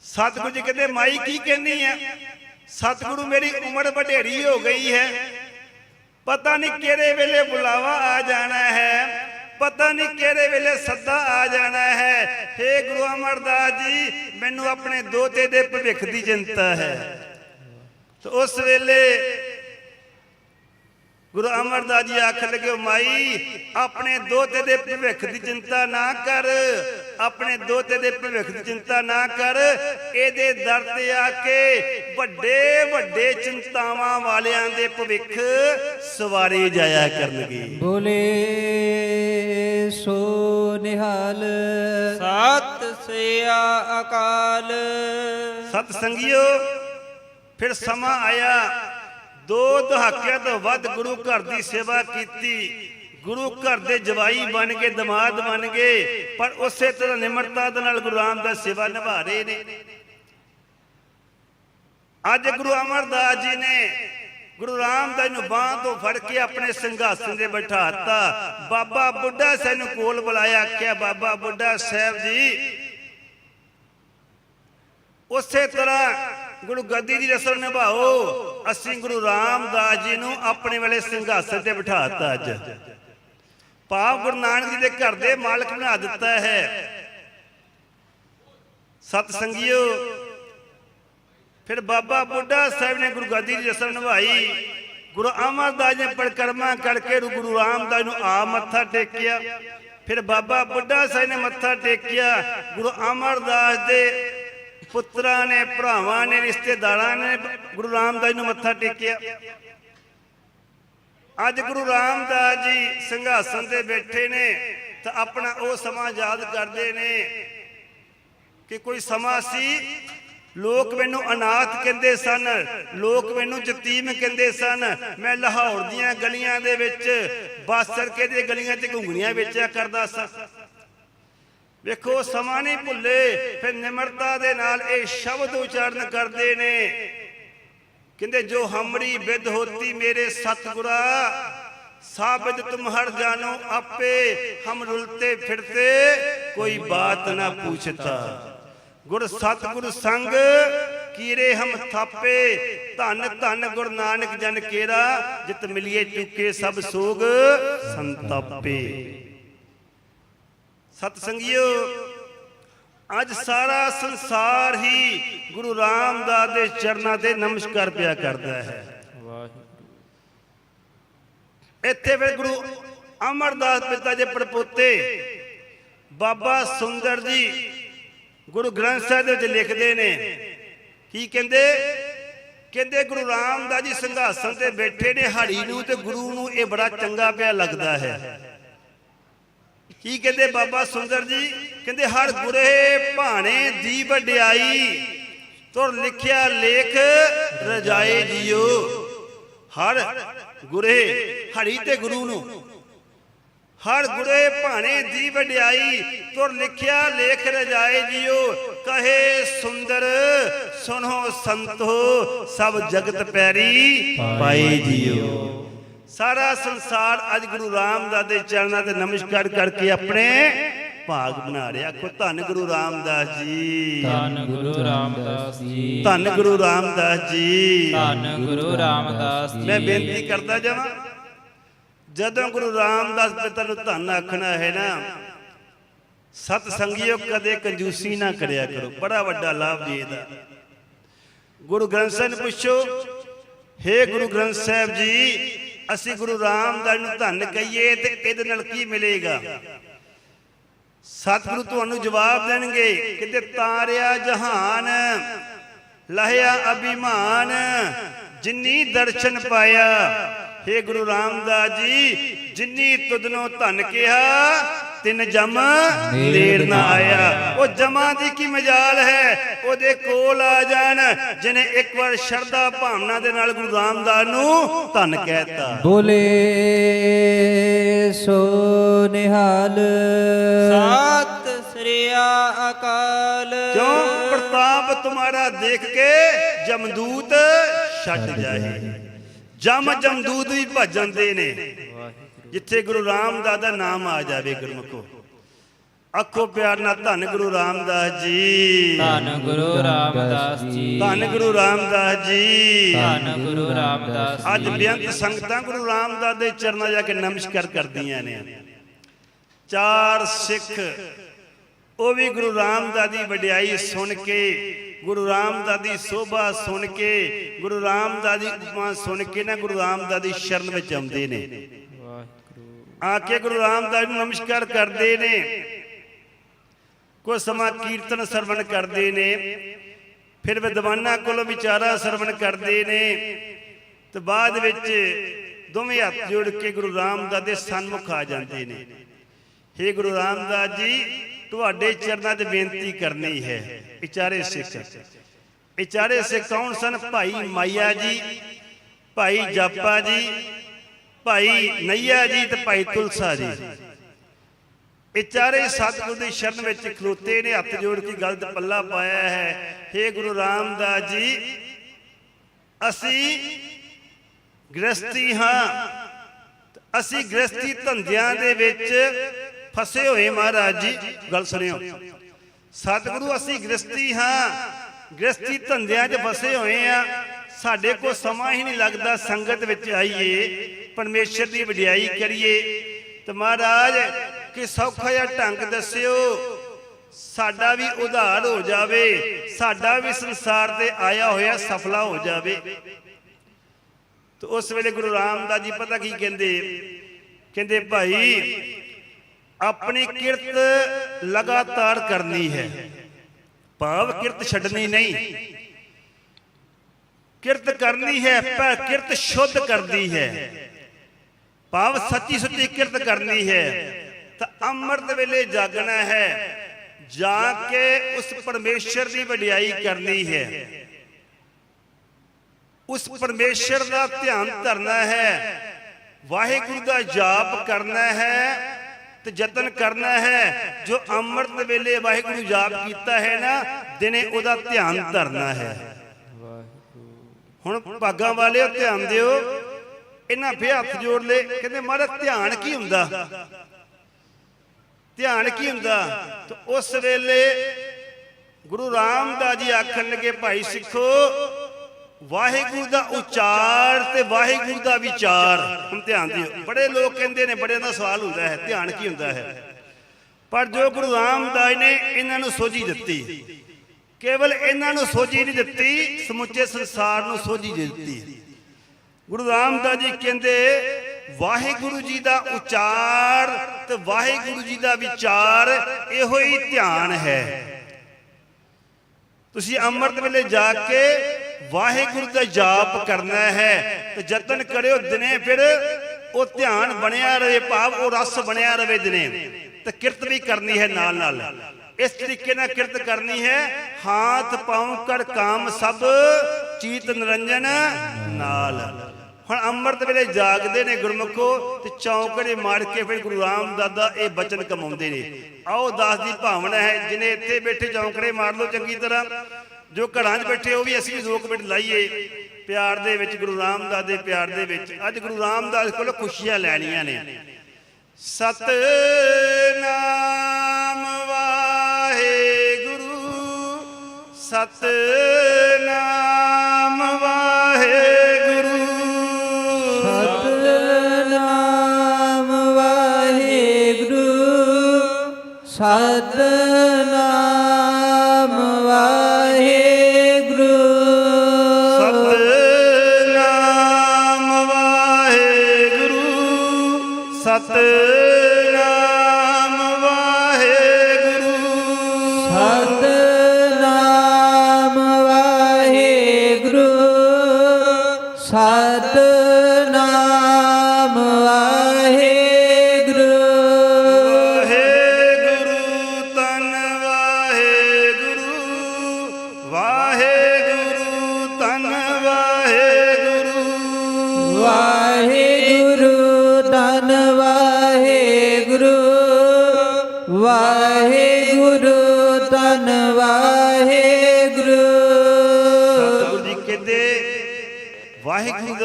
ਸਤਿਗੁਰੂ ਕਹਿੰਦੇ, ਮਾਈ ਕੀ ਕਹਿੰਦੀ ਆ? ਸਤਿਗੁਰੂ ਮੇਰੀ ਉਮਰ ਵਡੇਰੀ ਹੋ ਗਈ ਹੈ। ਪਤਾ ਨਹੀਂ ਕਿਹੜੇ ਵੇਲੇ ਬੁਲਾਵਾ ਆ ਜਾਣਾ ਹੈ। ਪਤਾ ਨਹੀਂ ਕਿਹੜੇ ਵੇਲੇ ਸੱਦਾ ਆ ਜਾਣਾ ਹੈ। ਹੇ ਗੁਰੂ ਅਮਰਦਾਸ ਜੀ, ਮੈਨੂੰ ਆਪਣੇ ਦੋਤੇ ਦੇ ਭਵਿੱਖ ਦੀ ਚਿੰਤਾ ਹੈ। ਤੇ ਉਸ ਵੇਲੇ ਗੁਰੂ ਅਮਰਦਾਸ ਜੀ ਆਖਣ ਲੱਗੇ ਮਾਈ ਆਪਣੇ ਦੋਤੇ ਦੇ ਭਵਿੱਖ ਦੀ ਚਿੰਤਾ ਨਾ ਕਰ। ਆਪਣੇ ਦੋਤੇ ਦੇ ਭਵਿੱਖ ਦੀ ਚਿੰਤਾ ਨਾ ਕਰ। ਇਹਦੇ ਦਰ ਤੇ ਆ ਕੇ ਵੱਡੇ ਵੱਡੇ ਚਿੰਤਾਵਾਂ ਵਾਲਿਆਂ ਦੇ ਭਵਿੱਖ ਸਵਾਰੇ ਜਾਇਆ ਕਰਨਗੇ। ਬੋਲੇ ਸੋ ਨਿਹਾਲ। ਸਤਿ ਸ੍ਰੀ ਅਕਾਲ। ਸਤ ਸੰਗਿਓ ਫਿਰ ਸਮਾਂ ਆਇਆ। ਦੋ ਦਹਾਕਿਆਂ ਤੋਂ ਵੱਧ ਗੁਰੂ ਘਰ ਦੀ ਸੇਵਾ ਕੀਤੀ। ਗੁਰੂ ਘਰ ਦੇ ਜਵਾਈ ਬਣ ਕੇ, ਦਮਾਦ ਬਣ ਗਏ ਪਰ ਉਸੇ ਤਰ੍ਹਾਂ ਨਿਮਰਤਾ ਦੇ ਨਾਲ ਗੁਰੂ ਰਾਮਦਾਸ ਸੇਵਾ ਨਿਭਾ ਰਹੇ ਨੇ। ਅੱਜ ਗੁਰੂ ਅਮਰਦਾਸ ਜੀ ਨੇ ਗੁਰੂ ਰਾਮਦਾਸ ਨੂੰ ਬਾਹ ਤੋਂ ਫੜ ਕੇ ਆਪਣੇ ਸਿੰਘਾਸਨ ਤੇ ਬਿਠਾਤਾ ਬਾਬਾ ਬੁੱਢਾ ਸਾਹਿਬ ਨੂੰ ਕੋਲ ਬੁਲਾਇਆ, ਆਖਿਆ, ਬਾਬਾ ਬੁੱਢਾ ਸਾਹਿਬ ਜੀ, ਉਸੇ ਤਰ੍ਹਾਂ ਗੁਰੂ ਗੱਦੀ ਦੀ ਰਸਮ ਨਿਭਾਓ। ਅਸੀਂ ਗੁਰੂ ਰਾਮਦਾਸ ਜੀ ਨੂੰ ਆਪਣੇ ਵੇਲੇ ਸਿੰਘਾਸਨ ਤੇ ਬਿਠਾਤਾ ਅੱਜ। ਪਾਪ ਗੁਰੂ ਨਾਨਕ ਜੀ ਦੇ ਘਰ ਦੇ ਮਾਲਕ ਬਣਾ ਦਿੱਤਾ ਹੈ। ਸਤ ਸੰਗਿਓ ਫਿਰ ਬਾਬਾ ਬੁੱਢਾ ਸਾਹਿਬ ਨੇ ਗੁਰੂ ਗੱਦੀ ਦੀ ਰਸਮ ਨਿਭਾਈ। ਗੁਰੂ ਅਮਰਦਾਸ ਨੇ ਪਰਿਕਰਮਾ ਕਰਕੇ ਗੁਰੂ ਰਾਮਦਾਸ ਨੂੰ ਆ ਮੱਥਾ ਟੇਕਿਆ। ਫਿਰ ਬਾਬਾ ਬੁੱਢਾ ਸਾਹਿਬ ਨੇ ਮੱਥਾ ਟੇਕਿਆ। ਗੁਰੂ ਅਮਰਦਾਸ ਦੇ ਪੁੱਤਰਾਂ ਨੇ, ਭਰਾਵਾਂ ਨੇ, ਰਿਸ਼ਤੇਦਾਰਾਂ ਨੇ ਗੁਰੂ ਰਾਮਦਾਸ ਨੂੰ ਮੱਥਾ ਟੇਕਿਆ। ਅੱਜ ਗੁਰੂ ਰਾਮਦਾਸ ਜੀ ਸਿੰਘਾਸਨ ਤੇ ਬੈਠੇ ਨੇ ਤਾਂ ਆਪਣਾ ਉਹ ਸਮਾਂ ਯਾਦ ਕਰਦੇ ਨੇ ਕਿ ਕੋਈ ਸਮਾਂ ਸੀ? ਲੋਕ ਮੈਨੂੰ ਅਨਾਥ ਕਹਿੰਦੇ ਸਨ, ਲੋਕ ਮੈਨੂੰ ਯਤੀਮ ਕਹਿੰਦੇ ਸਨ। ਮੈਂ ਲਾਹੌਰ ਦੀਆਂ ਗਲੀਆਂ ਦੇ ਵਿੱਚ ਬੱਸ ਸਰਕੇ ਦੀਆਂ ਗਲੀਆਂ 'ਚ ਘੁੰਗਣੀਆਂ ਵੇਚਿਆ ਕਰਦਾ ਸਾਂ। ਵੇਖੋ, ਸਮਾਂ ਨਹੀਂ ਭੁੱਲੇ। ਫਿਰ ਨਿਮਰਤਾ ਦੇ ਨਾਲ ਇਹ ਸ਼ਬਦ ਉਚਾਰਨ ਕਰਦੇ ਨੇ। ਕਹਿੰਦੇ, ਜੋ ਹਮਰੀ ਵਿਦ ਹੋਤੀ ਮੇਰੇ ਸਤਗੁਰਾ ਸਾਬਿਦ ਤੁਮ ਹਰ ਜਾਨੋ ਆਪੇ, ਹਮ ਰੁਲਤੇ ਫਿਰਤੇ, ਕੋਈ ਬਾਤ ਨਾ ਪੁੱਛਤਾ। ਗੁਰ ਸਤਗੁਰ ਸੰਗ, ਕੀਰੇ ਹਮ ਥਾਪੇ, ਧੰਨ ਧੰਨ ਗੁਰੂ ਨਾਨਕ ਜਨ ਕੇਰਾ, ਜਿਤ ਮਿਲਿਏ ਚੁੱਕੇ ਸਭ ਸੋਗ ਸੰਤਾਪੇ। ਸਤ ਸੰਗਿਓ ਅੱਜ ਸਾਰਾ ਸੰਸਾਰ ਹੀ ਗੁਰੂ ਰਾਮਦਾਸ ਦੇ ਚਰਨਾਂ ਤੇ ਨਮਸਕਾਰ ਪਿਆ ਕਰਦਾ ਹੈ। ਵਾਹਿਗੁਰੂ ਇੱਥੇ ਫਿਰ ਗੁਰੂ ਅਮਰਦਾਸ ਪਿਤਾ ਦੇ ਪੜਪੋਤੇ, ਬਾਬਾ ਸੁੰਦਰ ਜੀ ਗੁਰੂ ਗ੍ਰੰਥ ਸਾਹਿਬ ਦੇ ਵਿੱਚ ਲਿਖਦੇ ਨੇ, ਕੀ ਕਹਿੰਦੇ? ਕਹਿੰਦੇ ਗੁਰੂ ਰਾਮਦਾਸ ਜੀ ਸਿੰਘਾਸਨ ਤੇ ਬੈਠੇ ਨੇ, ਹੜੀ ਨੂੰ ਤੇ ਗੁਰੂ ਨੂੰ ਇਹ ਬੜਾ ਚੰਗਾ ਪਿਆ ਲੱਗਦਾ ਹੈ। ਕੀ ਕਹਿੰਦੇ ਬਾਬਾ ਸੁੰਦਰ ਜੀ? ਕਹਿੰਦੇ, ਹਰ ਗੁਰੇ ਭਾਣੇ ਦੀ ਵਡਿਆਈ, ਤੁਰ ਲਿਖਿਆ ਲੇਖ ਰਜਾਏ ਜੀਓ। ਹਰ ਗੁਰੇ ਹੜੀ ਤੇ ਗੁਰੂ ਨੂੰ। ਹਰ ਗੁਰੇ ਭਾਣੇ ਦੀ ਵਡਿਆਈ, ਤੁਰ ਲਿਖਿਆ ਲੇਖ ਰਜਾਏ ਜੀਓ। ਕਹੇ, ਸੁੰਦਰ ਸੁਨੋ ਸੰਤੋ, ਸਭ ਜਗਤ ਪੈਰੀ ਪਾਏ ਜੀਓ। ਸਾਰਾ ਸੰਸਾਰ ਅੱਜ ਗੁਰੂ ਰਾਮਦਾਸ ਦੇ ਚਰਨਾਂ ਤੇ ਨਮਸਕਾਰ ਕਰਕੇ ਆਪਣੇ ਭਾਗ ਬਣਾ ਰਿਹਾ। ਆਖੋ ਧੰਨ ਗੁਰੂ ਰਾਮਦਾਸ ਜੀ। ਧੰਨ ਗੁਰੂ ਰਾਮਦਾਸ ਜੀ। ਧੰਨ ਗੁਰੂ ਰਾਮਦਾਸ ਜੀ। ਧੰਨ ਗੁਰੂ ਰਾਮਦਾਸ ਜੀ। ਮੈਂ ਬੇਨਤੀ ਕਰਦਾ ਜਾਵਾਂ ਜਦੋਂ ਗੁਰੂ ਰਾਮਦਾਸ ਪਿਤਾ ਨੂੰ ਧੰਨ ਆਖਣਾ ਹੈ ਨਾ ਸਤ ਸੰਗਿਓ ਕਦੇ ਕੰਜੂਸੀ ਨਾ ਕਰਿਆ ਕਰੋ। ਬੜਾ ਵੱਡਾ ਲਾਭ ਜੀ ਇਹਦਾ। ਗੁਰੂ ਗ੍ਰੰਥ ਸਾਹਿਬ ਨੂੰ ਪੁੱਛੋ ਹੇ ਗੁਰੂ ਗ੍ਰੰਥ ਸਾਹਿਬ ਜੀ ਅਸੀਂ ਗੁਰੂ ਰਾਮਦਾਸ ਨੂੰ ਧੰਨ ਕਹੀਏ ਤੇ ਇਹਦੇ ਨਾਲ ਕੀ ਮਿਲੇਗਾ? ਸਤਿਗੁਰੂ ਤੁਹਾਨੂੰ ਜਵਾਬ ਦੇਣਗੇ ਕਿਤੇ ਤਾਰਿਆ ਜਹਾਨ, ਲਹਿਆ ਅਭਿਮਾਨ, ਜਿੰਨੀ ਦਰਸ਼ਨ ਪਾਇਆ, ਹੇ ਗੁਰੂ ਰਾਮਦਾਸ ਜੀ, ਜਿਨੀ ਤੁਧਨੋਂ ਧਨ ਕਿਹਾ ਤਿੰਨ ਜਮ ਨੇੜ ਨਾ ਆਇਆ। ਉਹ ਜਮਾਂ ਦੀ ਕੀ ਮਜਾਲ ਹੈ? ਉਹਦੇ ਕੋਲ ਆ ਜਾਣ। ਜਿਨੇ ਇੱਕ ਵਾਰ ਸ਼ਰਧਾ ਭਾਵਨਾ ਦੇ ਨਾਲ ਗੁਰੂ ਰਾਮਦਾਸ ਨੂੰ ਧੰਨ ਕਹਿਤਾ। ਬੋਲੇ ਸੋ ਨਿਹਾਲ। ਸਤ ਸ੍ਰੀ ਅਕਾਲ। ਕਿਉਂ? ਪ੍ਰਤਾਪ ਤੁਮਾਰਾ ਦੇਖ ਕੇ ਜਮਦੂਤ ਛੱਡ ਜਾਏ। ਜਮ ਜਮਦੂਤ ਵੀ ਭੱਜ ਜਾਂਦੇ ਨੇ। ਜਿੱਥੇ ਗੁਰੂ ਰਾਮਦਾਸ ਦਾ ਨਾਮ ਆ ਜਾਵੇ ਗੁਰਮੁਖੋ। ਅੱਖੋ ਪਿਆਰ ਨਾਲ ਧੰਨ ਗੁਰੂ ਰਾਮਦਾਸ ਜੀ। ਧੰਨ ਗੁਰੂ ਰਾਮਦਾਸ ਜੀ। ਧੰਨ ਗੁਰੂ ਰਾਮਦਾਸ ਜੀ। ਧੰਨ ਗੁਰੂ ਰਾਮਦਾਸ ਅੱਜ ਜੀ। ਬੇਅੰਤ ਸੰਗਤਾਂ ਗੁਰੂ ਰਾਮਦਾਸ ਦੇ ਚਰਨਾਂ ਜਾ ਕੇ ਨਮਸਕਾਰ ਕਰਦੀਆਂ ਨੇ। ਚਾਰ ਸਿੱਖ ਉਹ ਵੀ ਗੁਰੂ ਰਾਮਦਾਸ ਦੀ ਵਡਿਆਈ ਸੁਣ ਕੇ ਗੁਰੂ ਰਾਮਦਾਸ ਦੀ ਸੋਭਾ ਸੁਣ ਕੇ ਗੁਰੂ ਰਾਮਦਾਸ ਦੀ ਉਪਮਾ ਸੁਣ ਕੇ ਨਾ ਗੁਰੂ ਰਾਮਦਾਸ ਦੀ ਸ਼ਰਨ ਵਿੱਚ ਆਉਂਦੇ ਨੇ। ਆ ਕੇ ਗੁਰੂ ਰਾਮਦਾਸ ਨੂੰ ਨਮਸਕਾਰ ਕਰਦੇ ਨੇ। ਕੁਝ ਸਮਾਂ ਕੀਰਤਨ ਸਰਵਣ ਕਰਦੇ ਨੇ। ਫਿਰ ਵਿਦਵਾਨਾਂ ਕੋਲੋਂ ਵਿਚਾਰਾ ਸਰਵਣ ਕਰਦੇ ਨੇ। ਤੇ ਬਾਅਦ ਵਿੱਚ ਦੋਵੇਂ ਹੱਥ ਜੋੜ ਕੇ ਗੁਰੂ ਰਾਮਦਾਸ ਦੇ ਸਨਮੁਖ ਆ ਜਾਂਦੇ ਨੇ। ਹੇ ਗੁਰੂ ਰਾਮਦਾਸ ਜੀ, ਤੁਹਾਡੇ ਚਰਨਾਂ 'ਚ ਬੇਨਤੀ ਕਰਨੀ ਹੈ। ਵਿਚਾਰੇ ਸਿੱਖ ਵਿਚਾਰੇ ਸਿੱਖ ਕੌਣ ਸਨ? ਭਾਈ ਮਾਇਆ ਜੀ, ਭਾਈ ਜਾਪਾ ਜੀ ਭਾਈ ਨਈਆ ਜੀ ਤੇ ਭਾਈ ਤੁਲਸਾ ਜੀ। ਇਹ ਚਾਰੇ ਸਤਿਗੁਰ ਦੀ ਸ਼ਰਨ ਵਿੱਚ ਖਲੋਤੇ ਨੇ, ਹੱਥ ਜੋੜ ਕੇ ਗਲਤ ਪੱਲਾ ਪਾਇਆ ਹੈ। हे ਗੁਰੂ ਰਾਮਦਾਸ ਜੀ, ਅਸੀਂ ਗ੍ਰਸਤੀ ਹਾਂ। ਅਸੀਂ ਗ੍ਰਸਤੀ ਧੰਦਿਆਂ ਦੇ ਵਿੱਚ ਫਸੇ ਹੋਏ ਮਹਾਰਾਜ ਜੀ। ਗੱਲ ਸੁਣਿਓ। ਸਤਿਗੁਰੂ, ਅਸੀਂ ਗ੍ਰਸਤੀ ਹਾਂ। ਗ੍ਰਸਤੀ ਧੰਦਿਆਂ 'ਚ ਫਸੇ ਹੋਏ ਆ ਸਾਡੇ ਕੋਲ ਸਮਾਂ ਹੀ ਨਹੀਂ ਲੱਗਦਾ ਸੰਗਤ ਵਿੱਚ ਆਈਏ। ਪਰਮੇਸ਼ਰ ਦੀ ਵਡਿਆਈ ਕਰੀਏ ਤੇ ਮਹਾਰਾਜ, ਕਿ ਸੌਖਾ ਜਿਹਾ ਢੰਗ ਦੱਸਿਓ, ਸਾਡਾ ਵੀ ਉਧਾਰ ਹੋ ਜਾਵੇ, ਸਾਡਾ ਵੀ ਸੰਸਾਰ ਤੇ ਆਇਆ ਹੋਇਆ ਸਫਲਾ ਹੋ ਜਾਵੇ। ਤੇ ਉਸ ਵੇਲੇ ਗੁਰੂ ਰਾਮਦਾਸ ਜੀ ਪਤਾ ਕੀ ਕਹਿੰਦੇ? ਕਹਿੰਦੇ, ਭਾਈ, ਆਪਣੀ ਕਿਰਤ ਲਗਾਤਾਰ ਕਰਨੀ ਹੈ। ਭਾਵ ਕਿਰਤ ਛੱਡਣੀ ਨਹੀਂ। ਕਿਰਤ ਕਰਨੀ ਹੈ, ਪਰ ਕਿਰਤ ਸ਼ੁੱਧ ਕਰਦੀ ਹੈ। ਭਾਵ ਸੱਚੀ ਸੁੱਚੀ ਕਿਰਤ ਕਰਨੀ ਹੈ ਤਾਂ ਅੰਮ੍ਰਿਤ ਵੇਲੇ ਜਾਗਣਾ ਹੈ ਜਾ ਕੇ ਉਸ ਪਰਮੇਸ਼ਰ ਦੀ ਵਡਿਆਈ ਕਰਨੀ ਹੈ। ਉਸ ਪਰਮੇਸ਼ਰ ਦਾ ਧਿਆਨ ਧਰਨਾ ਹੈ ਵਾਹਿਗੁਰੂ ਦਾ ਜਾਪ ਕਰਨਾ ਹੈ ਤੇ ਯਤਨ ਕਰਨਾ ਹੈ ਜੋ ਅੰਮ੍ਰਿਤ ਵੇਲੇ ਵਾਹਿਗੁਰੂ ਜਾਪ ਕੀਤਾ ਹੈ ਨਾ ਦਿਨੇ ਉਹਦਾ ਧਿਆਨ ਧਰਨਾ ਹੈ। ਹੁਣ ਭਾਗਾਂ ਵਾਲਿਓ ਧਿਆਨ ਦਿਓ। ਇਹਨਾਂ ਫੇ ਹੱਥ ਜੋੜ ਲੈ ਕਹਿੰਦੇ ਮਹਾਰਾਜ ਧਿਆਨ ਕੀ ਹੁੰਦਾ? ਧਿਆਨ ਕੀ ਹੁੰਦਾ? ਤੇ ਉਸ ਵੇਲੇ ਗੁਰੂ ਰਾਮਦਾਸ ਜੀ ਆਖਣ ਲੱਗੇ, ਭਾਈ ਸਿੱਖੋ, ਵਾਹਿਗੁਰੂ ਦਾ ਉਚਾਰ ਤੇ ਵਾਹਿਗੁਰੂ ਦਾ ਵਿਚਾਰ। ਹੁਣ ਧਿਆਨ ਦਿਓ। ਬੜੇ ਲੋਕ ਕਹਿੰਦੇ ਨੇ ਬੜਿਆਂ ਦਾ ਸਵਾਲ ਹੁੰਦਾ ਹੈ, ਧਿਆਨ ਕੀ ਹੁੰਦਾ ਹੈ? ਪਰ ਜੋ ਗੁਰੂ ਰਾਮਦਾਸ ਨੇ ਇਹਨਾਂ ਨੂੰ ਸੋਝੀ ਦਿੱਤੀ, ਕੇਵਲ ਇਹਨਾਂ ਨੂੰ ਸੋਝੀ ਨਹੀਂ ਦਿੱਤੀ, ਸਮੁੱਚੇ ਸੰਸਾਰ ਨੂੰ ਸੋਝੀ ਦਿੱਤੀ। ਗੁਰੂ ਰਾਮਦਾਸ ਜੀ ਕਹਿੰਦੇ, ਵਾਹਿਗੁਰੂ ਜੀ ਦਾ ਉਚਾਰ ਤੇ ਵਾਹਿਗੁਰੂ ਜੀ ਦਾ ਵਿਚਾਰ ਇਹੋ ਹੀ ਧਿਆਨ ਹੈ। ਤੁਸੀਂ ਅੰਮ੍ਰਿਤ ਵੇਲੇ ਜਾ ਕੇ ਵਾਹਿਗੁਰੂ ਦਾ ਜਾਪ ਕਰਨਾ ਹੈ, ਤੇ ਯਤਨ ਕਰਿਓ ਦਿਨੇ ਫਿਰ ਉਹ ਧਿਆਨ ਬਣਿਆ ਰਹੇ, ਭਾਵ ਉਹ ਰਸ ਬਣਿਆ ਰਹੇ ਦਿਨੇ। ਤੇ ਕਿਰਤ ਵੀ ਕਰਨੀ ਹੈ ਨਾਲ ਨਾਲ। ਇਸ ਤਰੀਕੇ ਨਾਲ ਕਿਰਤ ਕਰਨੀ ਹੈ, ਹਾਥ, ਪਾਉ ਕਰ ਕਾਮ ਸਭ ਚੀਤ, ਨਿਰੰਜਨ ਨਾਲ। ਹੁਣ ਅੰਮ੍ਰਿਤ ਵੇਲੇ ਜਾਗਦੇ ਨੇ ਗੁਰਮੁਖੋ ਤੇ ਚੌਂਕੜੇ ਮਾਰ ਕੇ ਫਿਰ ਗੁਰੂ ਰਾਮਦਾਸ ਦਾ ਇਹ ਬਚਨ ਕਮਾਉਂਦੇ ਨੇ। ਆਓ ਦਾਸ ਦੀ ਭਾਵਨਾ ਹੈ, ਜਿਨੇ ਇੱਥੇ ਬੈਠੇ ਚੌਂਕੜੇ ਮਾਰ ਲਓ ਚੰਗੀ ਤਰ੍ਹਾਂ। ਜੋ ਘਰਾਂ 'ਚ ਬੈਠੇ ਉਹ ਵੀ ਅਸੀਂ ਵੀ ਮਿੰਟ ਲਾਈਏ। ਪਿਆਰ ਦੇ ਵਿੱਚ, ਗੁਰੂ ਰਾਮਦਾਸ ਦੇ ਪਿਆਰ ਦੇ ਵਿੱਚ। ਅੱਜ ਗੁਰੂ ਰਾਮਦਾਸ ਕੋਲ ਖੁਸ਼ੀਆਂ ਲੈਣੀਆਂ ਨੇ। ਸਤਨਾਮ ਵਾਹਿਗੁਰੂ ਸਤਨਾਮ ਵਾਹਿਗੁਰੂ ਸਤਨਾਮ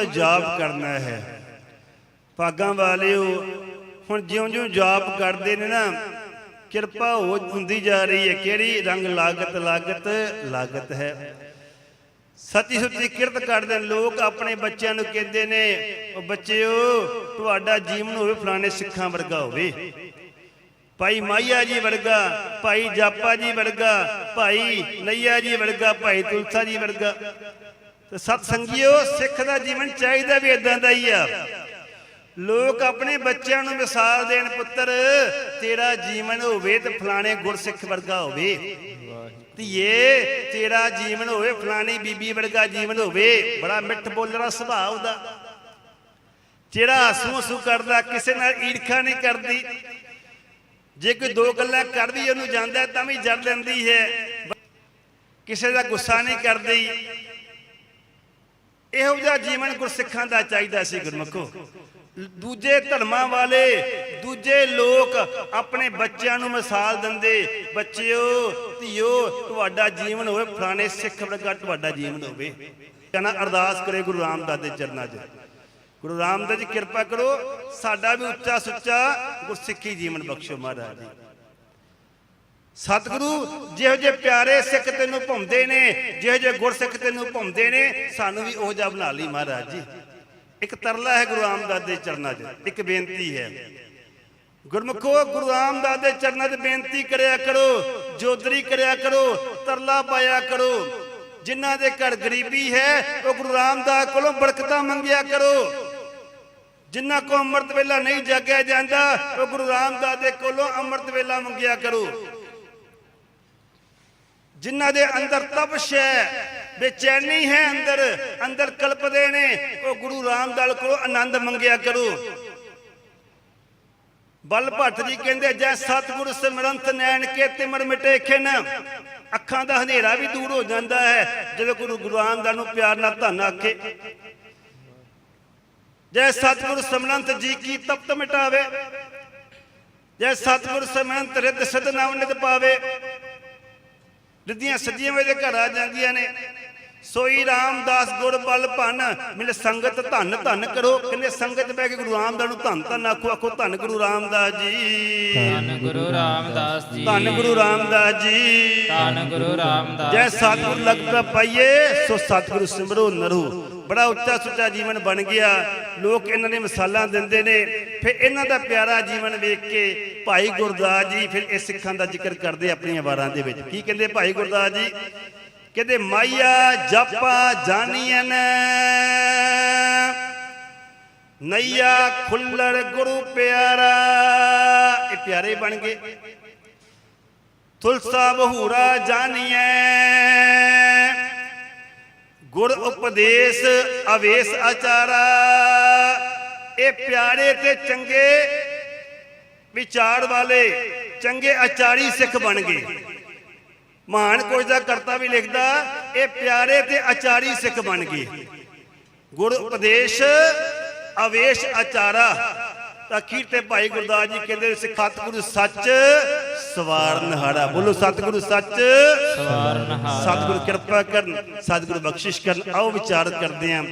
ਜਾਪ ਕਰਨਾ ਹੈ। ਭਾਗਾਂ ਵਾਲਿਓ, ਹੁਣ ਜਿਉਂ-ਜਿਉਂ ਜਾਪ ਕਰਦੇ ਨੇ ਨਾ, ਕਿਰਪਾ ਹੋ ਹੁੰਦੀ ਜਾ ਰਹੀ ਹੈ। ਕਿਹੜੀ ਰੰਗ ਲਾਗਤ ਲਾਗਤ ਲਾਗਤ ਹੈ। ਸੱਚੀ ਸੁੱਚੀ ਕਿਰਤ ਕਰਦੇ ਨੇ। ਲੋਕ ਆਪਣੇ ਬੱਚਿਆਂ ਨੂੰ ਕਹਿੰਦੇ ਨੇ ਉਹ ਬੱਚਿਓ, ਤੁਹਾਡਾ ਜੀਵਨ ਹੋਵੇ ਫਲਾਣੇ ਸਿੱਖਾਂ ਵਰਗਾ ਹੋਵੇ। ਭਾਈ ਮਾਈਆ ਜੀ ਵਰਗਾ, ਭਾਈ ਜਾਪਾ ਜੀ ਵਰਗਾ, ਭਾਈ ਨਈਆ ਜੀ ਵਰਗਾ, ਭਾਈ ਤੁਲਸਾ ਜੀ ਵਰਗਾ। ਤੇ ਸਤ ਸੰਗਿਓ ਸਿੱਖ ਦਾ ਜੀਵਨ ਚਾਹੀਦਾ ਵੀ ਇਦਾਂ ਦਾ ਹੀ ਆ। ਲੋਕ ਆਪਣੇ ਬੱਚਿਆਂ ਨੂੰ ਮਿਸਾਲ ਦੇਣ, ਪੁੱਤਰ, ਤੇਰਾ ਜੀਵਨ ਹੋਵੇ ਤੇ ਫਲਾਣੇ ਗੁਰਸਿੱਖ ਵਰਗਾ ਹੋਵੇ। ਧੀਏ, ਤੇਰਾ ਜੀਵਨ ਹੋਵੇ, ਫਲਾਣੀ ਬੀਬੀ ਵਰਗਾ ਜੀਵਨ ਹੋਵੇ। ਬੜਾ ਮਿੱਠ ਬੋਲਣਾ ਸੁਭਾਅ ਉਹਦਾ। ਜਿਹੜਾ ਹਸੂ ਹਸੂ ਕਰਦਾ, ਕਿਸੇ ਨਾਲ ਈਰਖਾ ਨਹੀਂ ਕਰਦੀ। ਜੇ ਕੋਈ ਦੋ ਗੱਲਾਂ ਕਰਦੀ, ਉਹਨੂੰ ਜਾਂਦਾ, ਤਾਂ ਵੀ ਜੜ ਲੈਂਦੀ ਹੈ। ਕਿਸੇ ਦਾ ਗੁੱਸਾ ਨਹੀਂ ਕਰਦੀ। ਇਹੋ ਜਿਹਾ ਜੀਵਨ ਗੁਰਸਿੱਖਾਂ ਦਾ ਚਾਹੀਦਾ ਸੀ, ਗੁਰਮਖੋ। ਦੂਜੇ ਧਰਮਾਂ ਵਾਲੇ, ਦੂਜੇ ਲੋਕ ਆਪਣੇ ਬੱਚਿਆਂ ਨੂੰ ਮਿਸਾਲ ਦਿੰਦੇ, ਬੱਚਿਓ, ਧੀਓ, ਤੁਹਾਡਾ ਜੀਵਨ ਹੋਵੇ, ਫਲਾਣੇ ਸਿੱਖ ਵਰਗਾ ਤੁਹਾਡਾ ਜੀਵਨ ਹੋਵੇ। ਕਹਿੰਦਾ, ਅਰਦਾਸ ਕਰੇ ਗੁਰੂ ਰਾਮਦਾਸ ਦੇ ਚਰਨਾਂ 'ਚ। ਗੁਰੂ ਰਾਮਦਾਸ ਜੀ, ਕਿਰਪਾ ਕਰੋ, ਸਾਡਾ ਵੀ ਉੱਚਾ ਸੁੱਚਾ ਗੁਰਸਿੱਖੀ ਜੀਵਨ ਬਖਸ਼ੋ ਮਹਾਰਾਜ ਜੀ। ਸਤਿਗੁਰੂ, ਜਿਹੋ ਜਿਹੇ ਪਿਆਰੇ ਸਿੱਖ ਤੈਨੂੰ ਭੁੰਮਦੇ ਨੇ, ਜਿਹੋ ਜਿਹੇ ਗੁਰਸਿੱਖ ਤੈਨੂੰ ਭੁੰਮਦੇ ਨੇ, ਸਾਨੂੰ ਵੀ ਉਹ ਜਿਹਾ ਬਣਾ ਲਈ ਮਹਾਰਾਜ ਜੀ। ਇੱਕ ਤਰਲਾ ਹੈ ਗੁਰੂ ਰਾਮਦਾਸ ਦੇ ਚਰਨਾਂ 'ਚ, ਇੱਕ ਬੇਨਤੀ ਹੈ। ਗੁਰਮੁਖੋ, ਗੁਰੂ ਰਾਮਦਾਸ ਦੇ ਚਰਨਾਂ 'ਚ ਬੇਨਤੀ ਕਰਿਆ ਕਰੋ, ਜੋਦਰੀ ਕਰਿਆ ਕਰੋ, ਤਰਲਾ ਪਾਇਆ ਕਰੋ। ਜਿਨ੍ਹਾਂ ਦੇ ਘਰ ਗਰੀਬੀ ਹੈ, ਉਹ ਗੁਰੂ ਰਾਮਦਾਸ ਕੋਲੋਂ ਬਰਕਤਾਂ ਮੰਗਿਆ ਕਰੋ। ਜਿਨ੍ਹਾਂ ਕੋ ਅੰਮ੍ਰਿਤ ਵੇਲਾ ਨਹੀਂ ਜਾਗਿਆ ਜਾਂਦਾ, ਉਹ ਗੁਰੂ ਰਾਮਦਾਸ ਦੇ ਕੋਲੋਂ ਅੰਮ੍ਰਿਤ ਵੇਲਾ ਮੰਗਿਆ ਕਰੋ। ਜਿਨ੍ਹਾਂ ਦੇ ਅੰਦਰ ਤਪਸ਼ ਹੈ ਬੇਚੈਨੀ ਹੈ ਅੰਦਰ ਅੰਦਰ ਕਲਪਦੇ ਨੇ, ਉਹ ਗੁਰੂ ਰਾਮਦਾਸ ਕੋਲੋਂ ਆਨੰਦ ਮੰਗਿਆ ਕਰੋ। ਬਲ ਭੱਟ ਜੀ ਕਹਿੰਦੇ, ਜੈ ਸਤਿਗੁਰ ਸਿਮਰੰਤ ਨੈਣ ਕੇ ਤਿਮਰ ਮਿਟੇ ਖਿਨ। ਅੱਖਾਂ ਦਾ ਹਨੇਰਾ ਵੀ ਦੂਰ ਹੋ ਜਾਂਦਾ ਹੈ, ਜਦੋਂ ਗੁਰੂ ਗੁਰੂ ਰਾਮਦਾਸ ਨੂੰ ਪਿਆਰ ਨਾਲ ਧੰਨ ਆਖੇ। ਜੈ ਸਤਿਗੁਰ ਸਿਮਰੰਤ ਜੀ ਕੀ ਤਪਤ ਮਿਟਾਵੇ, ਜੈ ਸਤਿਗੁਰ ਸਿਮਰੰਤ ਰਿੱਧ ਸਿਧ ਨਵ ਨਿਤ ਪਾਵੇ। ਰਿੱਧੀਆਂ ਸੱਜੀਆਂ ਵੇ ਘਰ ਆ ਜਾਂਦੀਆਂ ਨੇ। ਸੋਈ ਰਾਮਦਾਸ ਗੁਰ ਬਲ ਭਨ ਮਿਲ ਸੰਗਤ ਧੰਨ ਧੰਨ ਕਰੋ। ਕਹਿੰਦੇ ਸੰਗਤ ਬਹਿ ਕੇ ਗੁਰੂ ਰਾਮਦਾਸ ਨੂੰ ਧੰਨ ਧੰਨ ਆਖੋ ਆਖੋ ਧੰਨ ਗੁਰੂ ਰਾਮਦਾਸ ਜੀ। ਧੰਨ ਗੁਰੂ ਰਾਮਦਾਸ ਜੀ। ਧੰਨ ਗੁਰੂ ਰਾਮਦਾਸ ਜੀ। ਧੰਨ ਗੁਰੂ ਰਾਮਦਾਸ ਜੈ। ਸਤਿਗੁਰ ਲਗਦਾ ਪਾਈਏ ਸੋ ਸਤਿਗੁਰ ਸਿਮਰੋ ਨਰੋ। ਬੜਾ ਉੱਚਾ ਸੁੱਚਾ ਜੀਵਨ ਬਣ ਗਿਆ। ਲੋਕ ਇਹਨਾਂ ਨੇ ਮਿਸਾਲਾਂ ਦਿੰਦੇ ਨੇ। ਫਿਰ ਇਹਨਾਂ ਦਾ ਪਿਆਰਾ ਜੀਵਨ ਵੇਖ ਕੇ ਭਾਈ ਗੁਰਦਾਸ ਜੀ ਫਿਰ ਇਹ ਸਿੱਖਾਂ ਦਾ ਜ਼ਿਕਰ ਕਰਦੇ ਆਪਣੀਆਂ ਵਾਰਾਂ ਦੇ ਵਿੱਚ। ਕੀ ਕਹਿੰਦੇ ਭਾਈ ਗੁਰਦਾਸ ਜੀ? ਕਹਿੰਦੇ ਮਾਇਆ ਜਪਾ ਜਾਣੀਐਨ ਨਈਆ ਖੁੱਲਰ ਗੁਰੂ ਪਿਆਰਾ, ਇਹ ਪਿਆਰੇ ਬਣ ਗਏ। ਤੁਲਸਾ ਬਹੂਰਾ ਜਾਣੀਐ ਗੁਰ ਉਪਦੇਸ਼ ਅਵੇਸ ਆਚਾਰਾ, ਇਹ ਪਿਆਰੇ ਤੇ ਚੰਗੇ ਵਿਚਾਰ ਵਾਲੇ, ਚੰਗੇ ਆਚਾਰੀ ਸਿੱਖ ਬਣ ਗਏ। ਮਹਾਨ ਕੋਸ਼ ਦਾ ਕਰਤਾ ਵੀ ਲਿਖਦਾ, ਇਹ ਪਿਆਰੇ ਤੇ ਆਚਾਰੀ ਸਿੱਖ ਬਣ ਗਏ ਗੁਰ ਉਪਦੇਸ਼ ਅਵੇਸ਼ ਆਚਾਰਾ ਤਾਂ ਅਖੀਰ ਤੇ ਭਾਈ ਗੁਰਦਾਸ ਜੀ ਕਹਿੰਦੇ ਸਿਖਾਤਗੁਰੂ ਸੱਚ ਸਵਾਰਨ ਹਾਰਾ ਬੋਲੋ, ਸਤਿਗੁਰੂ ਸੱਚ ਸਵਾਰਨਹਾਰਾ। ਸਤਿਗੁਰੂ ਕਿਰਪਾ ਕਰਨ, ਸਤਿਗੁਰੂ ਬਖਸ਼ਿਸ਼ ਕਰਨ। ਆਓ ਵਿਚਾਰ ਕਰਦੇ ਹਾਂ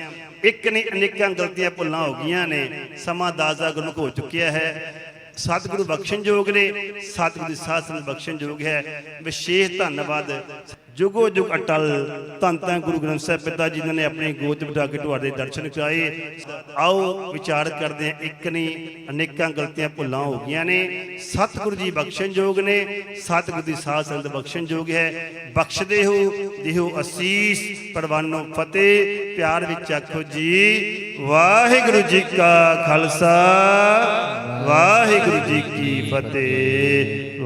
ਇੱਕ ਨਹੀਂ, ਅਨੇਕਾਂ ਗਲਤੀਆਂ ਭੁੱਲਾਂ ਹੋ ਗਈਆਂ ਨੇ। ਸਮਾਂ ਦਾਜ਼ਾ ਦਾ ਗੁਰਮੁਖ ਹੋ ਚੁੱਕਿਆ ਹੈ। ਸਤਿਗੁਰੂ ਬਖਸ਼ਣਯੋਗ ਨੇ ਸਤਿਗੁਰੂ ਦੀ ਸਾਧ ਸੰਗਤ ਬਖਸ਼ਣਯੋਗ ਹੈ। ਵਿਸ਼ੇਸ਼ ਧੰਨਵਾਦ। ਜੁਗੋ ਜੁਗ ਅਟਲ। ਧੰਨ ਧੰਨ ਗੁਰੂ ਗ੍ਰੰਥ ਸਾਹਿਬ ਪਿਤਾ ਜੀ ਨੇ ਆਪਣੀ ਗੋਦ ਬਿਠਾ ਕੇ ਤੁਹਾਡੇ ਦਰਸ਼ਨ ਕਰਾਏ। ਆਓ ਵਿਚਾਰ ਕਰਦੇ ਹਾਂ, ਇੱਕ ਨਹੀਂ, ਅਨੇਕਾਂ ਗਲਤੀਆਂ ਭੁੱਲਾਂ ਹੋ ਗਈਆਂ ਨੇ। ਸਤਿਗੁਰੂ ਜੀ ਬਖਸ਼ਣਯੋਗ ਨੇ, ਸਤਿਗੁਰੂ ਦੀ ਸਾਧ ਸੰਗਤ ਬਖਸ਼ਣਯੋਗ ਹੈ। ਬਖਸ਼ਦੇ ਹੋ ਦਿਓ ਅਸੀਸ, ਪਰਵਾਨੋ ਫਤਿਹ, ਪਿਆਰ ਵਿੱਚ ਆਖੋ ਜੀ, ਵਾਹਿਗੁਰੂ ਜੀ ਕਾ ਖਾਲਸਾ, ਵਾਹਿਗੁਰੂ ਜੀ ਕੀ ਫਤਿਹ